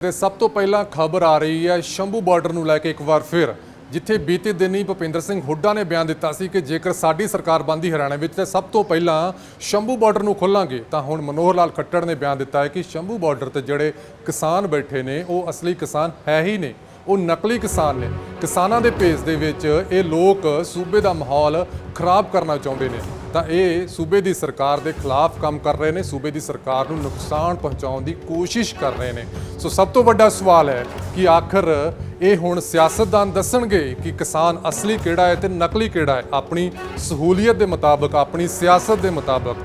ਤੇ ਸਭ ਤੋਂ ਪਹਿਲਾਂ ਖਬਰ ਆ ਰਹੀ ਹੈ, ਸ਼ੰਭੂ ਬਾਰਡਰ ਨੂੰ ਲੈ ਕੇ ਇੱਕ ਵਾਰ ਫਿਰ, ਜਿੱਥੇ ਬੀਤੇ ਦਿਨ ਹੀ ਭੁਪਿੰਦਰ ਸਿੰਘ ਹੁੱਡਾ ਨੇ ਬਿਆਨ ਦਿੱਤਾ ਸੀ ਕਿ ਜੇਕਰ ਸਾਡੀ ਸਰਕਾਰ ਬੰਦੀ ਹਰਿਆਣਾ ਵਿੱਚ, ਤੇ ਸਭ ਤੋਂ ਪਹਿਲਾਂ ਸ਼ੰਭੂ ਬਾਰਡਰ ਨੂੰ ਖੋਲਾਂਗੇ। ਤਾਂ ਹੁਣ ਮਨੋਹਰ ਲਾਲ ਖੱਟੜ ਨੇ ਬਿਆਨ ਦਿੱਤਾ ਹੈ ਕਿ ਸ਼ੰਭੂ ਬਾਰਡਰ ਤੇ ਜਿਹੜੇ ਕਿਸਾਨ ਬੈਠੇ ਨੇ, ਉਹ ਅਸਲੀ ਕਿਸਾਨ ਹੈ ਹੀ ਨਹੀਂ ਉਹ ਨਕਲੀ ਕਿਸਾਨ ਨੇ। ਕਿਸਾਨਾਂ ਦੇ ਭੇਸ ਦੇ ਵਿੱਚ ਇਹ ਲੋਕ ਸੂਬੇ ਦਾ ਮਾਹੌਲ ਖਰਾਬ ਕਰਨਾ ਚਾਹੁੰਦੇ ਨੇ। ਤਾਂ ਇਹ ਸੂਬੇ ਦੀ ਸਰਕਾਰ ਦੇ ਖਿਲਾਫ ਕੰਮ ਕਰ ਰਹੇ ਨੇ, ਸੂਬੇ ਦੀ ਸਰਕਾਰ ਨੂੰ ਨੁਕਸਾਨ ਪਹੁੰਚਾਉਣ ਦੀ ਕੋਸ਼ਿਸ਼ ਕਰ ਰਹੇ ਨੇ। ਸੋ ਸਭ ਤੋਂ ਵੱਡਾ ਸਵਾਲ ਹੈ ਕਿ ਆਖਰ ਇਹ ਹੁਣ ਸਿਆਸਤਦਾਨ ਦੱਸਣਗੇ ਕਿ ਕਿਸਾਨ ਅਸਲੀ ਕਿਹੜਾ ਹੈ ਤੇ ਨਕਲੀ ਕਿਹੜਾ ਹੈ? ਆਪਣੀ ਸਹੂਲੀਅਤ ਦੇ ਮੁਤਾਬਕ, ਆਪਣੀ ਸਿਆਸਤ ਦੇ ਮੁਤਾਬਕ।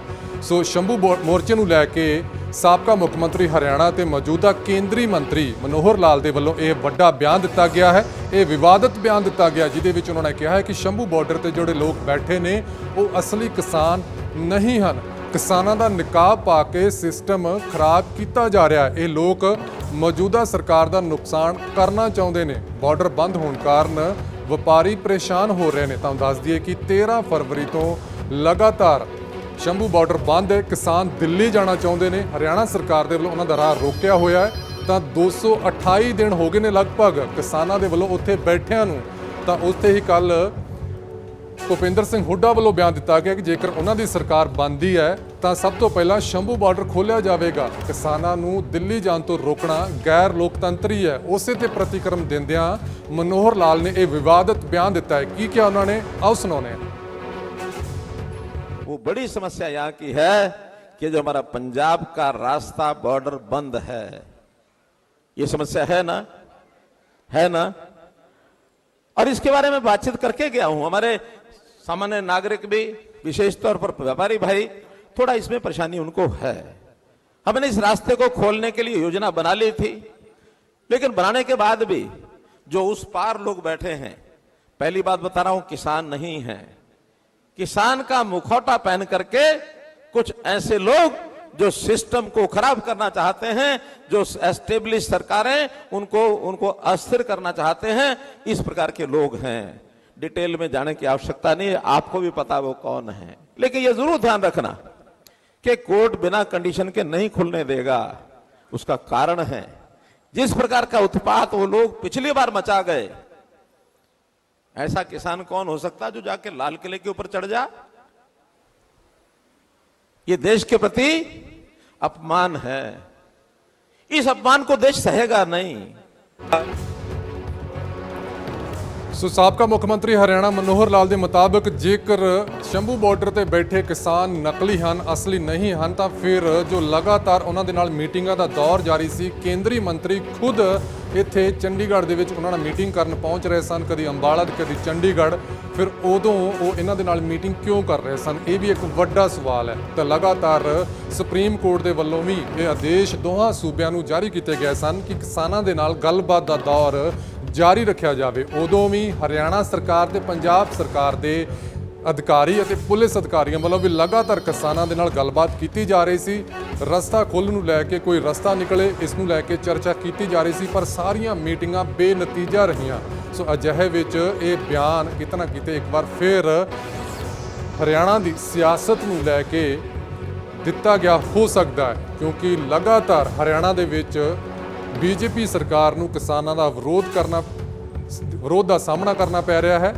ਸੋ ਸ਼ੰਭੂ ਬੋ- ਮੋਰਚੇ ਨੂੰ ਲੈ ਕੇ ਸਾਬਕਾ ਮੁੱਖ ਮੰਤਰੀ ਹਰਿਆਣਾ ਤੇ ਮੌਜੂਦਾ ਕੇਂਦਰੀ ਮੰਤਰੀ ਮਨੋਹਰ ਲਾਲ ਦੇ ਵੱਲੋਂ ਇਹ ਵੱਡਾ ਬਿਆਨ ਦਿੱਤਾ ਗਿਆ ਹੈ। ਇਹ ਵਿਵਾਦਤ ਬਿਆਨ ਦਿੱਤਾ ਗਿਆ ਜਿਹਦੇ ਵਿੱਚ ਉਹਨਾਂ ਨੇ ਕਿਹਾ ਹੈ ਕਿ ਸ਼ੰਭੂ ਬਾਰਡਰ ਤੇ ਜਿਹੜੇ ਲੋਕ ਬੈਠੇ ਨੇ, ਉਹ ਅਸਲੀ ਕਿਸਾਨ ਨਹੀਂ ਹਨ। ਕਿਸਾਨਾਂ ਦਾ ਨਿਕਾਬ ਪਾ ਕੇ ਸਿਸਟਮ ਖਰਾਬ ਕੀਤਾ ਜਾ ਰਿਹਾ ਹੈ। ਇਹ ਲੋਕ ਮੌਜੂਦਾ ਸਰਕਾਰ ਦਾ ਨੁਕਸਾਨ ਕਰਨਾ ਚਾਹੁੰਦੇ ਨੇ। ਬਾਰਡਰ ਬੰਦ ਹੋਣ ਕਾਰਨ ਵਪਾਰੀ ਪਰੇਸ਼ਾਨ ਹੋ ਰਹੇ ਨੇ। ਤੁਹਾਨੂੰ ਦੱਸ ਦਈਏ ਕਿ 13 ਫਰਵਰੀ ਤੋਂ ਲਗਾਤਾਰ ਸ਼ੰਭੂ ਬਾਰਡਰ ਬੰਦ ਹੈ। ਕਿਸਾਨ ਦਿੱਲੀ ਜਾਣਾ ਚਾਹੁੰਦੇ ਨੇ। ਹਰਿਆਣਾ ਸਰਕਾਰ ਦੇ ਵੱਲੋਂ ਉਹਨਾਂ ਦਾ ਰਾਹ ਰੋਕਿਆ ਹੋਇਆ ਹੈ। ਤਾਂ 228 ਦਿਨ ਹੋ ਗਏ ਨੇ ਲਗਭਗ ਕਿਸਾਨਾਂ ਦੇ ਵੱਲੋਂ ਉੱਥੇ ਬੈਠਿਆਂ ਨੂੰ। ਤਾਂ ਉੱਥੇ ਹੀ ਕੱਲ ਭੁਪਿੰਦਰ ਸਿੰਘ ਹੁੱਡਾ ਵੱਲੋਂ ਬਿਆਨ ਦਿੱਤਾ ਗਿਆ ਕਿ ਜੇਕਰ ਉਹਨਾਂ ਦੀ ਸਰਕਾਰ ਬਣਦੀ ਹੈ, ਤਾਂ ਸਭ ਤੋਂ ਪਹਿਲਾਂ ਸ਼ੰਭੂ ਬਾਰਡਰ ਖੋਲ੍ਹਿਆ ਜਾਵੇਗਾ। ਕਿਸਾਨਾਂ ਨੂੰ ਦਿੱਲੀ ਜਾਣ ਤੋਂ ਰੋਕਣਾ ਗੈਰ ਲੋਕਤੰਤਰੀ ਹੈ। ਉਸੇ ਤੇ ਪ੍ਰਤੀਕਰਮ ਦਿੰਦਿਆਂ ਮਨੋਹਰ ਲਾਲ ਨੇ ਇਹ ਵਿਵਾਦਤ ਬਿਆਨ ਦਿੱਤਾ ਹੈ। ਕੀ ਕਿਹਾ ਉਹਨਾਂ ਨੇ? ਆਓ ਸੁਣਾਉਂਦੇ ਹਾਂ। बड़ी समस्या यहाँ की है कि जो हमारा पंजाब का रास्ता बॉर्डर बंद है। ये समस्या है ना? है ना? और इसके बारे में बातचीत करके गया हूँ। हमारे सामान्य नागरिक भी, विशेष तौर पर व्यापारी भाई, थोड़ा इसमें परेशानी उनको है। हमने इस रास्ते को खोलने के लिए योजना बना ली थी, लेकिन बनाने के बाद भी जो उस पार लोग बैठे हैं, पहली बात बता रहा हूँ, किसान नहीं है। किसान का मुखौटा पहन करके कुछ ऐसे लोग जो सिस्टम को खराब करना चाहते हैं, जो एस्टेब्लिश सरकारें उनको उनको अस्थिर करना चाहते हैं, इस प्रकार के लोग हैं। डिटेल में जाने की आवश्यकता नहीं है आपको भी पता वो कौन है। लेकिन ये ज़रूर ध्यान रखना कि कोर्ट बिना कंडीशन के नहीं खुलने देगा। उसका कारण है, जिस प्रकार का उत्पात वो लोग पिछली बार मचा गए ऐसा किसान कौन हो सकता है जो जाके लाल किले के ऊपर चढ़ जा ये देश के प्रति अपमान है इस अपमान को देश सहेगा नहीं ਸੋ ਸਾਬਕਾ ਮੁੱਖ ਮੰਤਰੀ ਹਰਿਆਣਾ ਮਨੋਹਰ ਲਾਲ ਦੇ ਮੁਤਾਬਕ ਜੇਕਰ ਸ਼ੰਭੂ ਬਾਰਡਰ ਤੇ ਬੈਠੇ ਕਿਸਾਨ ਨਕਲੀ ਹਨ ਅਸਲੀ ਨਹੀਂ ਹਨ ਤਾਂ ਫਿਰ ਜੋ ਲਗਾਤਾਰ ਉਹਨਾਂ ਦੇ ਨਾਲ ਮੀਟਿੰਗਾਂ ਦਾ ਦੌਰ ਜਾਰੀ ਸੀ ਕੇਂਦਰੀ ਮੰਤਰੀ ਖੁਦ ਇੱਥੇ ਚੰਡੀਗੜ੍ਹ ਦੇ ਵਿੱਚ ਉਹਨਾਂ ਨਾਲ ਮੀਟਿੰਗ ਕਰਨ ਪਹੁੰਚ ਰਹੇ ਸਨ, ਕਦੀ ਅੰਬਾਲਾ ਤੇ ਕਦੀ ਚੰਡੀਗੜ੍ਹ। ਫਿਰ ਉਦੋਂ ਉਹ ਇਹਨਾਂ ਦੇ ਨਾਲ ਮੀਟਿੰਗ ਕਿਉਂ ਕਰ ਰਹੇ ਸਨ? ਇਹ ਵੀ ਇੱਕ ਵੱਡਾ ਸਵਾਲ ਹੈ। ਤਾਂ ਲਗਾਤਾਰ ਸੁਪਰੀਮ ਕੋਰਟ ਦੇ ਵੱਲੋਂ ਵੀ ਇਹ ਆਦੇਸ਼ ਦੋਹਾਂ ਸੂਬਿਆਂ ਨੂੰ ਜਾਰੀ ਕੀਤੇ ਗਏ ਸਨ ਕਿ ਕਿਸਾਨਾਂ ਦੇ ਨਾਲ ਗੱਲਬਾਤ ਦਾ ਦੌਰ ਜਾਰੀ ਰੱਖਿਆ ਜਾਵੇ। ਉਦੋਂ ਵੀ ਹਰਿਆਣਾ ਸਰਕਾਰ ਤੇ ਪੰਜਾਬ ਸਰਕਾਰ ਦੇ ਅਧਿਕਾਰੀ ਅਤੇ ਪੁਲਿਸ ਅਧਿਕਾਰੀਆਂ ਵੱਲੋਂ ਵੀ ਲਗਾਤਾਰ ਕਿਸਾਨਾਂ ਦੇ ਨਾਲ ਗੱਲਬਾਤ ਕੀਤੀ ਜਾ ਰਹੀ ਸੀ। ਰਸਤਾ ਖੋਲ੍ਹਣ ਨੂੰ ਲੈ ਕੇ ਕੋਈ ਰਸਤਾ ਨਿਕਲੇ, ਇਸ ਨੂੰ ਲੈ ਕੇ ਚਰਚਾ ਕੀਤੀ ਜਾ ਰਹੀ ਸੀ, ਪਰ ਸਾਰੀਆਂ ਮੀਟਿੰਗਾਂ ਬੇਨਤੀਜਾ ਰਹੀਆਂ। ਸੋ ਅਜਿਹੇ ਵਿੱਚ ਇਹ ਬਿਆਨ ਕਿਤੇ ਨਾ ਕਿਤੇ ਇੱਕ ਵਾਰ ਫਿਰ ਹਰਿਆਣਾ ਦੀ ਸਿਆਸਤ ਨੂੰ ਲੈ ਕੇ ਦਿੱਤਾ ਗਿਆ ਹੋ ਸਕਦਾ ਹੈ, ਕਿਉਂਕਿ ਲਗਾਤਾਰ ਹਰਿਆਣਾ ਦੇ ਵਿੱਚ ਬੀਜੇਪੀ ਸਰਕਾਰ ਨੂੰ ਕਿਸਾਨਾਂ ਦਾ ਵਿਰੋਧ ਕਰਨਾ, ਵਿਰੋਧ ਦਾ ਸਾਹਮਣਾ ਕਰਨਾ ਪੈ ਰਿਹਾ ਹੈ।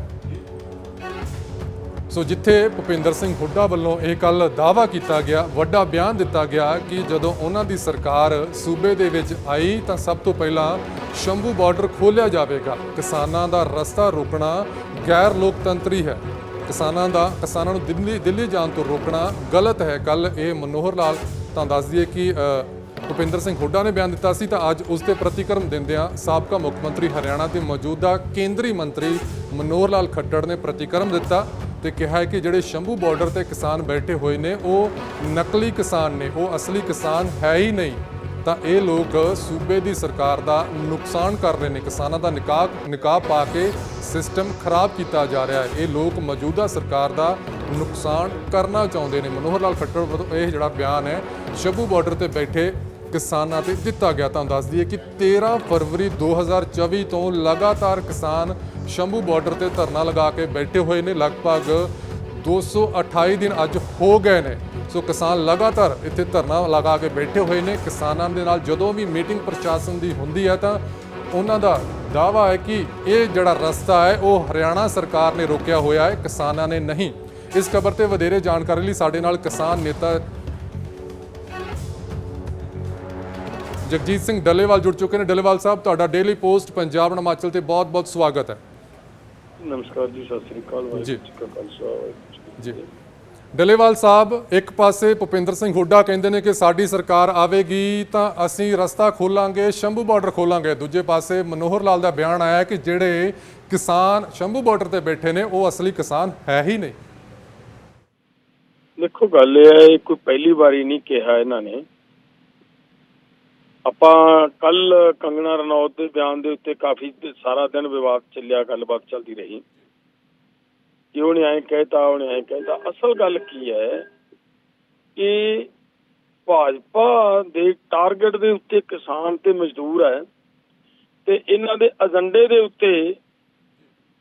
ਸੋ ਜਿੱਥੇ ਭੁਪਿੰਦਰ ਸਿੰਘ ਹੁੱਡਾ ਵੱਲੋਂ ਇਹ ਕੱਲ ਦਾਅਵਾ ਕੀਤਾ ਗਿਆ, ਵੱਡਾ ਬਿਆਨ ਦਿੱਤਾ ਗਿਆ ਕਿ ਜਦੋਂ ਉਹਨਾਂ ਦੀ ਸਰਕਾਰ ਸੂਬੇ ਦੇ ਵਿੱਚ ਆਈ ਤਾਂ ਸਭ ਤੋਂ ਪਹਿਲਾਂ ਸ਼ੰਭੂ ਬਾਰਡਰ ਖੋਲ੍ਹਿਆ ਜਾਵੇਗਾ। ਕਿਸਾਨਾਂ ਦਾ ਰਸਤਾ ਰੋਕਣਾ ਗੈਰ ਲੋਕਤੰਤਰੀ ਹੈ। ਕਿਸਾਨਾਂ ਦਾ, ਕਿਸਾਨਾਂ ਨੂੰ ਦਿੱਲੀ ਦਿੱਲੀ ਜਾਣ ਤੋਂ ਰੋਕਣਾ ਗਲਤ ਹੈ। ਕੱਲ ਇਹ ਮਨੋਹਰ ਲਾਲ ਤਾਂ ਦੱਸ ਦਈਏ ਕਿ ਭੁਪਿੰਦਰ ਸਿੰਘ ਹੁੱਡਾ ਨੇ ਬਿਆਨ ਦਿੱਤਾ ਸੀ ਤਾਂ ਅੱਜ ਉਸ 'ਤੇ ਪ੍ਰਤੀਕਰਮ ਦਿੰਦਿਆਂ ਸਾਬਕਾ ਮੁੱਖ ਮੰਤਰੀ ਹਰਿਆਣਾ ਦੇ ਮੌਜੂਦਾ ਕੇਂਦਰੀ ਮੰਤਰੀ ਮਨੋਹਰ ਲਾਲ ਖੱਟੜ ਨੇ ਪ੍ਰਤੀਕਰਮ ਦਿੱਤਾ। ਤੇ ਕਿਹਾ ਹੈ ਕਿ ਜਿਹੜੇ ਸ਼ੰਭੂ ਬਾਰਡਰ ਤੇ ਕਿਸਾਨ ਬੈਠੇ ਹੋਏ ਨੇ, ਉਹ ਨਕਲੀ ਕਿਸਾਨ ਨੇ, ਉਹ ਅਸਲੀ ਕਿਸਾਨ ਹੈ ਹੀ ਨਹੀਂ। ਤਾਂ ਇਹ ਲੋਕ ਸੂਬੇ ਦੀ ਸਰਕਾਰ ਦਾ ਨੁਕਸਾਨ ਕਰ ਰਹੇ ਨੇ, ਕਿਸਾਨਾਂ ਦਾ ਨਿਕਾਹ ਨਿਕਾਹ ਪਾ ਕੇ ਸਿਸਟਮ ਖਰਾਬ ਕੀਤਾ ਜਾ ਰਿਹਾ ਹੈ। ਇਹ ਲੋਕ ਮੌਜੂਦਾ ਸਰਕਾਰ ਦਾ ਨੁਕਸਾਨ ਕਰਨਾ ਚਾਹੁੰਦੇ ਨੇ। ਮਨੋਹਰ ਲਾਲ ਖੱਟਰ ਵੱਲੋਂ ਇਹ ਜਿਹੜਾ ਬਿਆਨ ਹੈ, ਸ਼ੰਭੂ ਬਾਰਡਰ ਤੇ ਬੈਠੇ ਕਿਸਾਨਾਂ ਤੇ ਦਿੱਤਾ ਗਿਆ ਤਾਂ ਦੱਸ ਦਈਏ ਕਿ 13 ਫਰਵਰੀ 2024 ਤੋਂ ਲਗਾਤਾਰ ਕਿਸਾਨ ਸ਼ੰਭੂ ਬਾਰਡਰ ਤੇ ਧਰਨਾ ਲਗਾ ਕੇ ਬੈਠੇ ਹੋਏ ਨੇ। ਲਗਭਗ 228 ਦਿਨ ਅੱਜ ਹੋ ਗਏ ਨੇ। ਸੋ ਕਿਸਾਨ ਲਗਾਤਾਰ ਇੱਥੇ ਧਰਨਾ ਲਗਾ ਕੇ ਬੈਠੇ ਹੋਏ ਨੇ। ਕਿਸਾਨਾਂ ਦੇ ਨਾਲ ਜਦੋਂ ਵੀ ਮੀਟਿੰਗ ਪ੍ਰਸ਼ਾਸਨ ਦੀ ਹੁੰਦੀ ਹੈ ਤਾਂ ਉਹਨਾਂ ਦਾ ਦਾਵਾ ਹੈ ਕਿ ਇਹ ਜਿਹੜਾ ਰਸਤਾ ਹੈ, ਉਹ ਹਰਿਆਣਾ ਸਰਕਾਰ ਨੇ ਰੋਕਿਆ ਹੋਇਆ ਹੈ। ਕਿਸਾਨਾਂ ਨੇ ਨਹੀਂ। ਇਸ ਖਬਰ ਤੇ ਵਧੇਰੇ ਜਾਣਕਾਰੀ ਲਈ ਸਾਡੇ ਨਾਲ ਕਿਸਾਨ ਨੇਤਾ ਜਗਜੀਤ ਸਿੰਘ ਡੱਲੇਵਾਲ ਜੁੜ ਚੁੱਕੇ ਨੇ। ਡੱਲੇਵਾਲ ਸਾਹਿਬ ਤੁਹਾਡਾ ਡੇਲੀ ਪੋਸਟ ਪੰਜਾਬ ਹਿਮਾਚਲ ਤੇ ਬਹੁਤ-ਬਹੁਤ ਸਵਾਗਤ ਹੈ। ਨਮਸਕਾਰ ਜੀ ਸਤਿ ਸ੍ਰੀ ਅਕਾਲ ਵਾਹਿਗੁਰੂ ਜੀ। ਜੀ ਕਾ ਖਾਲਸਾ ਜੀ ਡੱਲੇਵਾਲ ਸਾਹਿਬ ਇੱਕ ਪਾਸੇ ਭੁਪਿੰਦਰ ਸਿੰਘ ਹੁੱਡਾ ਕਹਿੰਦੇ ਨੇ ਕਿ ਸਾਡੀ ਸਰਕਾਰ ਆਵੇਗੀ ਤਾਂ ਅਸੀਂ ਰਸਤਾ ਖੋਲਾਂਗੇ ਸ਼ੰਭੂ ਬਾਰਡਰ ਖੋਲਾਂਗੇ। ਦੂਜੇ ਪਾਸੇ ਮਨੋਹਰ ਲਾਲ ਦਾ ਬਿਆਨ ਆਇਆ ਕਿ ਜਿਹੜੇ ਕਿਸਾਨ ਸ਼ੰਭੂ ਬਾਰਡਰ ਤੇ ਬੈਠੇ ਨੇ ਉਹ ਅਸਲੀ ਕਿਸਾਨ ਹੈ ਹੀ ਨਹੀਂ। ਦੇਖੋ ਗੱਲ ਇਹ ਹੈ ਕੋਈ ਪਹਿਲੀ ਵਾਰੀ ਨਹੀਂ ਕਿਹਾ ਇਹਨਾਂ ਨੇ। ਆਪਾਂ ਕੱਲ ਕੰਗਣਾ ਰਣੌਤ ਦੇ ਬਿਆਨ ਦੇ ਉੱਤੇ ਕਾਫੀ ਸਾਰਾ ਦਿਨ ਵਿਵਾਦ ਚੱਲਿਆ, ਗੱਲਬਾਤ ਚੱਲਦੀ ਰਹੀ। ਕਿ ਉਹਨੇ ਐਂ ਕਹਿਤਾ ਉਹਨੇ ਐਂ ਕਹਿਤਾ। ਅਸਲ ਗੱਲ ਕੀ ਹੈ ਕਿ ਭਾਜਪਾ ਦੇ ਟਾਰਗੇਟ ਦੇ ਉੱਤੇ ਕਿਸਾਨ ਤੇ ਮਜ਼ਦੂਰ ਹੈ ਤੇ ਇਹਨਾਂ ਦੇ ਏਜੰਡੇ ਦੇ ਉੱਤੇ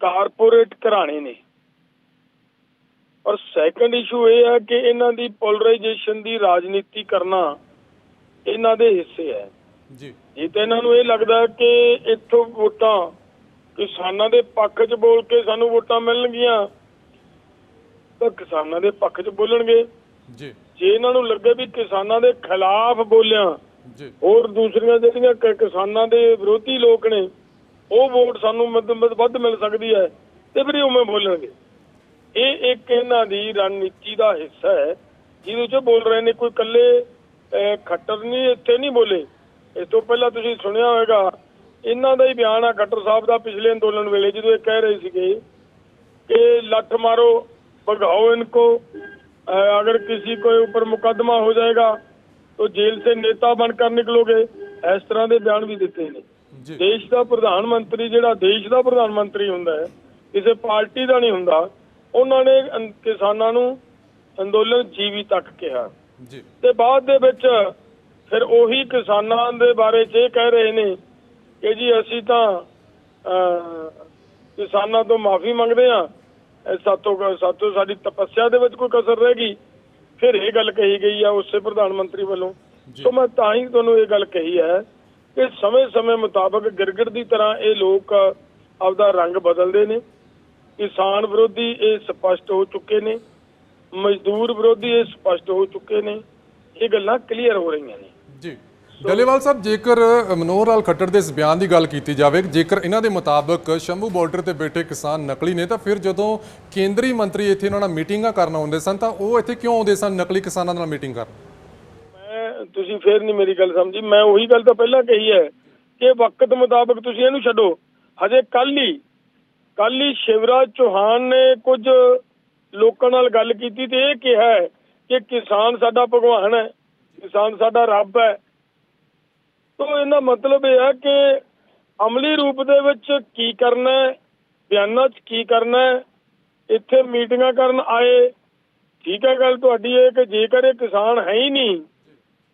ਕਾਰਪੋਰੇਟ ਘਰਾਣੇ ਨੇ। ਔਰ ਸੈਕੰਡ ਇਸ਼ੂ ਇਹ ਹੈ ਕਿ ਇਹਨਾਂ ਦੀ ਪੋਲਰਾਈਜੇਸ਼ਨ ਦੀ ਰਾਜਨੀਤੀ ਕਰਨਾ ਇਹਨਾਂ ਦੇ ਹਿੱਸੇ ਹੈ। ਜੀ। ਜੇ ਤਾਂ ਇਹਨਾਂ ਨੂੰ ਇਹ ਲੱਗਦਾ ਕਿ ਇੱਥੋਂ ਵੋਟਾਂ ਕਿਸਾਨਾਂ ਦੇ ਪੱਖ 'ਚ ਬੋਲ ਕੇ ਸਾਨੂੰ ਵੋਟਾਂ ਮਿਲਣਗੀਆਂ ਤਾਂ ਕਿਸਾਨਾਂ ਦੇ ਪੱਖ 'ਚ ਬੋਲਣਗੇ। ਜੀ। ਜੇ ਇਹਨਾਂ ਨੂੰ ਲੱਗੇ ਵੀ ਕਿਸਾਨਾਂ ਦੇ ਖਿਲਾਫ ਬੋਲਿਆ ਜੀ। ਹੋਰ ਦੂਸਰੀਆਂ ਜਿਹੜੀਆਂ ਕਿਸਾਨਾਂ ਦੇ ਵਿਰੋਧੀ ਲੋਕ ਨੇ ਉਹ ਵੋਟ ਸਾਨੂੰ ਵੱਧ ਮਿਲ ਸਕਦੀ ਹੈ ਤੇ ਫਿਰ ਇਹ ਉਵੇਂ ਬੋਲਣਗੇ। ਇਹ ਇੱਕ ਇਹਨਾਂ ਦੀ ਰਣਨੀਤੀ ਦਾ ਹਿੱਸਾ ਹੈ ਜਿਹਦੇ 'ਚ ਬੋਲ ਰਹੇ ਨੇ ਕੋਈ ਇਕੱਲੇ ਖੱਟਰ ਨਹੀਂ ਇੱਥੇ ਨਹੀਂ ਬੋਲੇ। ਇਸ ਤੋਂ ਪਹਿਲਾਂ ਤੁਸੀਂ ਸੁਣਿਆ ਹੋਵੇਗਾ ਇਹਨਾਂ ਦਾ ਹੀ ਬਿਆਨ ਆ ਖੱਟਰ ਸਾਹਿਬ ਦਾ ਪਿਛਲੇ ਅੰਦੋਲਨ ਵੇਲੇ ਜਦੋਂ ਇਹ ਕਹਿ ਰਹੇ ਸੀਗੇ ਕਿ ਲੱਠ ਮਾਰੋ ਭਗਾਓ ਇਨਕੋ अगर किसी को ऊपर मुकदमा हो जाएगा तो जेल से नेता बनकर निकलोगे ਇਸ ਤਰ੍ਹਾਂ ਦੇ ਬਿਆਨ ਵੀ ਦਿੱਤੇ ਨੇ। ਦੇਸ਼ ਦਾ ਪ੍ਰਧਾਨ ਮੰਤਰੀ ਜਿਹੜਾ ਦੇਸ਼ ਦਾ ਪ੍ਰਧਾਨ ਮੰਤਰੀ ਹੁੰਦਾ ਹੈ ਕਿਸੇ ਪਾਰਟੀ ਦਾ ਨਹੀਂ ਹੁੰਦਾ ਉਹਨਾਂ ਨੇ ਕਿਸਾਨਾਂ ਨੂੰ ਅੰਦੋਲਨ ਜੀਵੀ ਤੱਕ ਕਿਹਾ। ਤੇ ਬਾਅਦ ਦੇ ਵਿੱਚ ਫਿਰ ਉਹੀ ਕਿਸਾਨਾਂ ਦੇ ਬਾਰੇ 'ਚ ਇਹ ਕਹਿ ਰਹੇ ਨੇ ਕਿ ਜੀ ਅਸੀਂ ਤਾਂ ਕਿਸਾਨਾਂ ਤੋਂ ਮਾਫੀ ਮੰਗਦੇ ਆ ਸਾਤੋਂ ਸਾਤੋਂ ਸਾਡੀ ਤਪੱਸਿਆ ਦੇ ਵਿੱਚ ਕੋਈ ਕਸਰ ਰਹਿ ਗਈ। ਫਿਰ ਇਹ ਗੱਲ ਕਹੀ ਗਈ ਆ ਉਸੇ ਪ੍ਰਧਾਨ ਮੰਤਰੀ ਵੱਲੋਂ। ਸੋ ਮੈਂ ਤਾਂ ਹੀ ਤੁਹਾਨੂੰ ਇਹ ਗੱਲ ਕਹੀ ਹੈ ਕਿ ਸਮੇਂ-ਸਮੇਂ ਮੁਤਾਬਕ ਗਿਰਗਿਰ ਦੀ ਤਰ੍ਹਾਂ ਇਹ ਲੋਕ ਆਪਦਾ ਰੰਗ ਬਦਲਦੇ ਨੇ। ਕਿਸਾਨ ਵਿਰੋਧੀ ਇਹ ਸਪਸ਼ਟ ਹੋ ਚੁੱਕੇ ਨੇ। ਮਜ਼ਦੂਰ ਵਿਰੋਧੀ ਇਹ ਸਪਸ਼ਟ ਹੋ ਚੁੱਕੇ ਨੇ। ਇਹ ਗੱਲਾਂ ਕਲੀਅਰ ਹੋ ਰਹੀਆਂ ਨੇ। ਜੀ। ਡੱਲੇਵਾਲ ਸਾਹਿਬ, ਜੇਕਰ ਮਨੋਹਰ ਲਾਲ ਖੱਟੜ ਦੇ ਇਸ ਬਿਆਨ ਦੀ ਗੱਲ ਕੀਤੀ ਜਾਵੇ, ਜੇਕਰ ਇਹਨਾਂ ਦੇ ਮੁਤਾਬਕ ਸ਼ੰਭੂ ਬਾਰਡਰ ਤੇ ਬੈਠੇ ਕਿਸਾਨ ਨਕਲੀ ਨੇ, ਤਾਂ ਫਿਰ ਜਦੋਂ ਕੇਂਦਰੀ ਮੰਤਰੀ ਇੱਥੇ ਇਹਨਾਂ ਨਾਲ ਮੀਟਿੰਗਾਂ ਕਰਨ ਆਉਂਦੇ ਸਨ, ਤਾਂ ਉਹ ਇੱਥੇ ਕਿਉਂ ਆਉਂਦੇ ਸਨ, ਨਕਲੀ ਕਿਸਾਨਾਂ ਨਾਲ ਮੀਟਿੰਗ ਕਰਨ? ਮੈਂ, ਤੁਸੀਂ ਫੇਰ ਨਹੀਂ ਮੇਰੀ ਗੱਲ ਸਮਝੀ। ਮੈਂ ਉਹੀ ਗੱਲ ਤਾਂ ਪਹਿਲਾਂ ਕਹੀ ਹੈ ਕਿ ਵਕਤ ਮੁਤਾਬਕ ਤੁਸੀਂ ਇਹਨੂੰ ਛੱਡੋ। ਹਜੇ ਕੱਲ ਹੀ ਕੱਲ ਹੀ ਸ਼ਿਵਰਾਜ ਚੌਹਾਨ ਨੇ ਕੁਝ ਲੋਕਾਂ ਨਾਲ ਗੱਲ ਕੀਤੀ ਤੇ ਇਹ ਕਿਹਾ ਹੈ ਕਿ ਕਿਸਾਨ ਸਾਡਾ ਭਗਵਾਨ ਹੈ। ਕਿਸਾਨ ਸਾਡਾ ਰੱਬ ਹੈ। ਤੋਂ ਇਹਦਾ ਮਤਲਬ ਇਹ ਹੈ ਕਿ ਅਮਲੀ ਰੂਪ ਦੇ ਵਿੱਚ ਕੀ ਕਰਨਾ ਹੈ, ਬਿਆਨਾਂ 'ਚ ਕੀ ਕਰਨਾ ਹੈ, ਇੱਥੇ ਮੀਟਿੰਗਾਂ ਕਰਨ ਆਏ, ਠੀਕ ਹੈ ਗੱਲ ਤੁਹਾਡੀ ਇਹ ਕਿ ਜੇਕਰ ਇਹ ਕਿਸਾਨ ਹੈ ਹੀ ਨਹੀਂ,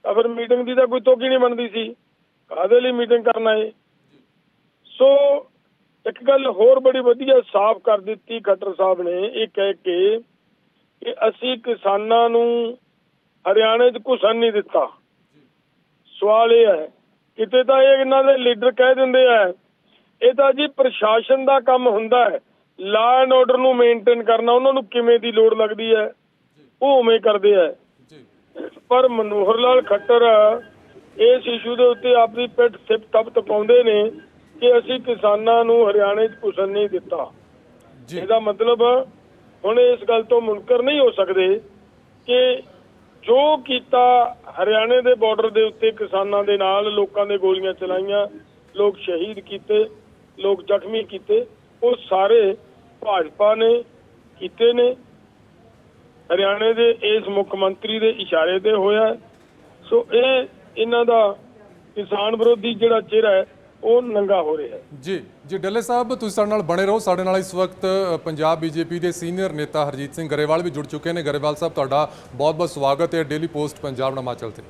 ਤਾਂ ਫਿਰ ਮੀਟਿੰਗ ਦੀ ਤਾਂ ਕੋਈ ਤੋਕੀ ਨਹੀਂ ਬਣਦੀ ਸੀ। ਕਾਹਦੇ ਲਈ ਮੀਟਿੰਗ ਕਰਨਾ ਹੈ ਸੋ ਇੱਕ ਗੱਲ ਹੋਰ ਬੜੀ ਵਧੀਆ ਸਾਫ਼ ਕਰ ਦਿੱਤੀ ਖੱਟਰ ਸਾਹਿਬ ਨੇ, ਇਹ ਕਹਿ ਕੇ ਕਿ ਅਸੀਂ ਕਿਸਾਨਾਂ ਨੂੰ ਹਰਿਆਣੇ 'ਚ ਘੁਸਣ ਨਹੀਂ ਦਿੱਤਾ। ਸਵਾਲ ਇਹ ਹੈ ਕਿਤੇ ਤਾਂ ਇਹ ਇਹਨਾਂ ਦੇ ਲੀਡਰ ਕਹਿ ਦਿੰਦੇ ਆ ਇਹ ਤਾਂ ਜੀ ਪ੍ਰਸ਼ਾਸਨ ਦਾ ਕੰਮ ਹੁੰਦਾ ਹੈ। ਲਾ ਐਂਡ ਆਰਡਰ ਨੂੰ ਮੇਨਟੇਨ ਕਰਨਾ ਉਹਨਾਂ ਨੂੰ ਕਿਵੇਂ ਦੀ ਲੋੜ ਲੱਗਦੀ ਹੈ? ਉਹ ਉਵੇਂ ਕਰਦੇ ਆ। ਪਰ ਮਨੋਹਰ ਲਾਲ ਖੱਟਰ ਇਸ ਇਸ਼ੂ ਦੇ ਉੱਤੇ ਆਪਣੀ ਪਿੱਠ ਸਿਪ ਤਪ ਤਪਾਉਂਦੇ ਨੇ ਕਿ ਅਸੀਂ ਕਿਸਾਨਾਂ ਨੂੰ ਹਰਿਆਣੇ 'ਚ ਘੁਸਣ ਨਹੀਂ ਦਿੱਤਾ। ਇਹਦਾ ਮਤਲਬ ਹੁਣ ਇਸ ਗੱਲ ਤੋਂ ਮੁਨਕਰ ਨਹੀਂ ਹੋ ਸਕਦੇ ਕਿ ਜੋ ਕੀਤਾ ਹਰਿਆਣੇ ਦੇ ਬਾਰਡਰ ਦੇ ਉੱਤੇ ਕਿਸਾਨਾਂ ਦੇ ਨਾਲ, ਲੋਕਾਂ ਦੇ ਗੋਲੀਆਂ ਚਲਾਈਆਂ, ਲੋਕ ਸ਼ਹੀਦ ਕੀਤੇ, ਲੋਕ ਜ਼ਖਮੀ ਕੀਤੇ, ਉਹ ਸਾਰੇ ਭਾਜਪਾ ਨੇ ਕੀਤੇ ਨੇ। ਹਰਿਆਣੇ ਦੇ ਇਸ ਮੁੱਖ ਮੰਤਰੀ ਦੇ ਇਸ਼ਾਰੇ ਤੇ ਹੋਇਆ। ਸੋ ਇਹ ਇਹਨਾਂ ਦਾ ਕਿਸਾਨ ਵਿਰੋਧੀ ਜਿਹੜਾ ਚਿਹਰਾ ਹੈ ਉਹ ਨੰਗਾ ਹੋ ਰਿਹਾ ਜੀ ਜੀ ਡੱਲੇ ਸਾਹਿਬ ਤੁਸੀਂ ਸਾਡੇ ਨਾਲ ਬਣੇ ਰਹੋ। ਸਾਡੇ ਨਾਲ ਇਸ ਵਕਤ ਪੰਜਾਬ ਬੀਜੇਪੀ ਦੇ ਸੀਨੀਅਰ ਨੇਤਾ ਹਰਜੀਤ ਸਿੰਘ ਗਰੇਵਾਲ ਵੀ ਜੁੜ ਚੁੱਕੇ ਨੇ। ਗਰੇਵਾਲ ਸਾਹਿਬ ਤੁਹਾਡਾ ਬਹੁਤ-ਬਹੁਤ ਸਵਾਗਤ ਹੈ ਡੇਲੀ ਪੋਸਟ ਪੰਜਾਬ ਹਿਮਾਚਲ ਤੇ।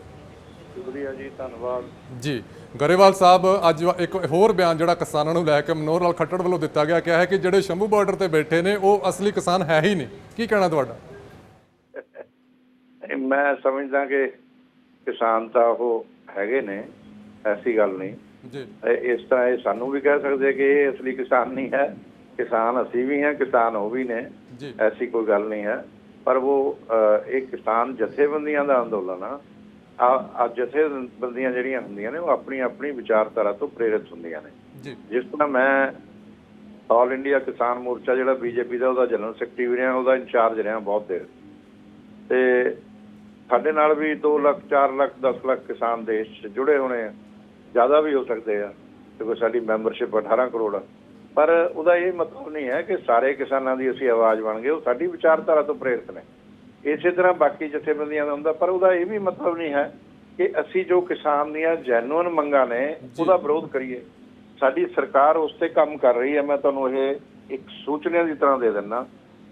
ਸ਼ੁਕਰੀਆ ਜੀ ਧੰਨਵਾਦ। ਜੀ ਗਰੇਵਾਲ ਸਾਹਿਬ ਅੱਜ ਇੱਕ ਹੋਰ ਬਿਆਨ ਜਿਹੜਾ ਕਿਸਾਨਾਂ ਨੂੰ ਲੈ ਕੇ ਮਨੋਹਰ ਲਾਲ ਖੱਟੜ ਵੱਲੋਂ ਦਿੱਤਾ ਗਿਆ ਕਿਹਾ ਹੈ ਕਿ ਜਿਹੜੇ ਸ਼ੰਭੂ ਬਾਰਡਰ ਤੇ ਬੈਠੇ ਨੇ ਉਹ ਅਸਲੀ ਕਿਸਾਨ ਹੈ ਹੀ ਨਹੀਂ। ਕੀ ਕਹਿਣਾ ਤੁਹਾਡਾ? ਮੈਂ ਸਮਝਦਾ ਕਿ ਕਿਸਾਨ ਤਾਂ ਉਹ ਹੈਗੇ ਨੇ ਐਸੀ ਗੱਲ ਨਹੀਂ। ਜੀ। ਇਸ ਤਰ੍ਹਾਂ ਇਹ ਸਾਨੂੰ ਵੀ ਕਹਿ ਸਕਦੇ ਕਿ ਇਹ ਅਸਲੀ ਕਿਸਾਨ ਨਹੀਂ ਹੈ। ਕਿਸਾਨ ਅਸੀਂ ਵੀ ਹਾਂ ਕਿਸਾਨ ਉਹ ਵੀ ਨੇ। ਐਸੀ ਕੋਈ ਗੱਲ ਨਹੀਂ ਹੈ। ਪਰ ਉਹ ਇਹ ਕਿਸਾਨ ਜਥੇਬੰਦੀਆਂ ਦਾ ਅੰਦੋਲਨ ਆ। ਆ ਜਥੇਬੰਦੀਆਂ ਜਿਹੜੀਆਂ ਹੁੰਦੀਆਂ ਨੇ ਉਹ ਆਪਣੀ ਆਪਣੀ ਵਿਚਾਰਧਾਰਾ ਤੋਂ ਪ੍ਰੇਰਿਤ ਹੁੰਦੀਆਂ ਨੇ। ਜੀ। ਜਿਸ ਤਰ੍ਹਾਂ ਮੈਂ ਆਲ ਇੰਡੀਆ ਕਿਸਾਨ ਮੋਰਚਾ ਜਿਹੜਾ ਬੀਜੇਪੀ ਦਾ ਉਹਦਾ ਜਨਰਲ ਸੈਕਟਰੀ ਵੀ ਰਿਹਾ ਉਹਦਾ ਇੰਚਾਰਜ ਰਿਹਾ ਬਹੁਤ ਦੇਰ। ਤੇ ਸਾਡੇ ਨਾਲ ਵੀ 2 ਲੱਖ 4 ਲੱਖ 10 ਲੱਖ ਕਿਸਾਨ ਦੇਸ਼ ਜੁੜੇ ਹੋਣੇ ਆ। ਜ਼ਿਆਦਾ ਵੀ ਹੋ ਸਕਦੇ ਆ ਕਿਉਂਕਿ ਸਾਡੀ ਮੈਂਬਰਸ਼ਿਪ 18 ਕਰੋੜ ਆ। ਪਰ ਉਹਦਾ ਇਹ ਮਤਲਬ ਨਹੀਂ ਹੈ ਕਿ ਸਾਰੇ ਕਿਸਾਨਾਂ ਦੀ ਅਸੀਂ ਆਵਾਜ਼ ਬਣ ਗਏ ਉਹ ਸਾਡੀ ਵਿਚਾਰਧਾਰਾ ਤੋਂ ਪ੍ਰੇਰਿਤ ਨੇ। ਇਸੇ ਤਰ੍ਹਾਂ ਬਾਕੀ ਜਥੇਬੰਦੀਆਂ ਦਾ ਹੁੰਦਾ ਪਰ ਉਹਦਾ ਇਹ ਵੀ ਮਤਲਬ ਨਹੀਂ ਹੈ ਕਿ ਅਸੀਂ ਜੋ ਕਿਸਾਨ ਦੀਆਂ ਜੈਨੂਇਨ ਮੰਗਾਂ ਨੇ ਉਹਦਾ ਵਿਰੋਧ ਕਰੀਏ। ਸਾਡੀ ਸਰਕਾਰ ਉਸ ਤੇ ਕੰਮ ਕਰ ਰਹੀ ਹੈ ਮੈਂ ਤੁਹਾਨੂੰ ਇਹ ਇੱਕ ਸੂਚਨਾ ਦੀ ਤਰ੍ਹਾਂ ਦੇ ਦਿੰਦਾ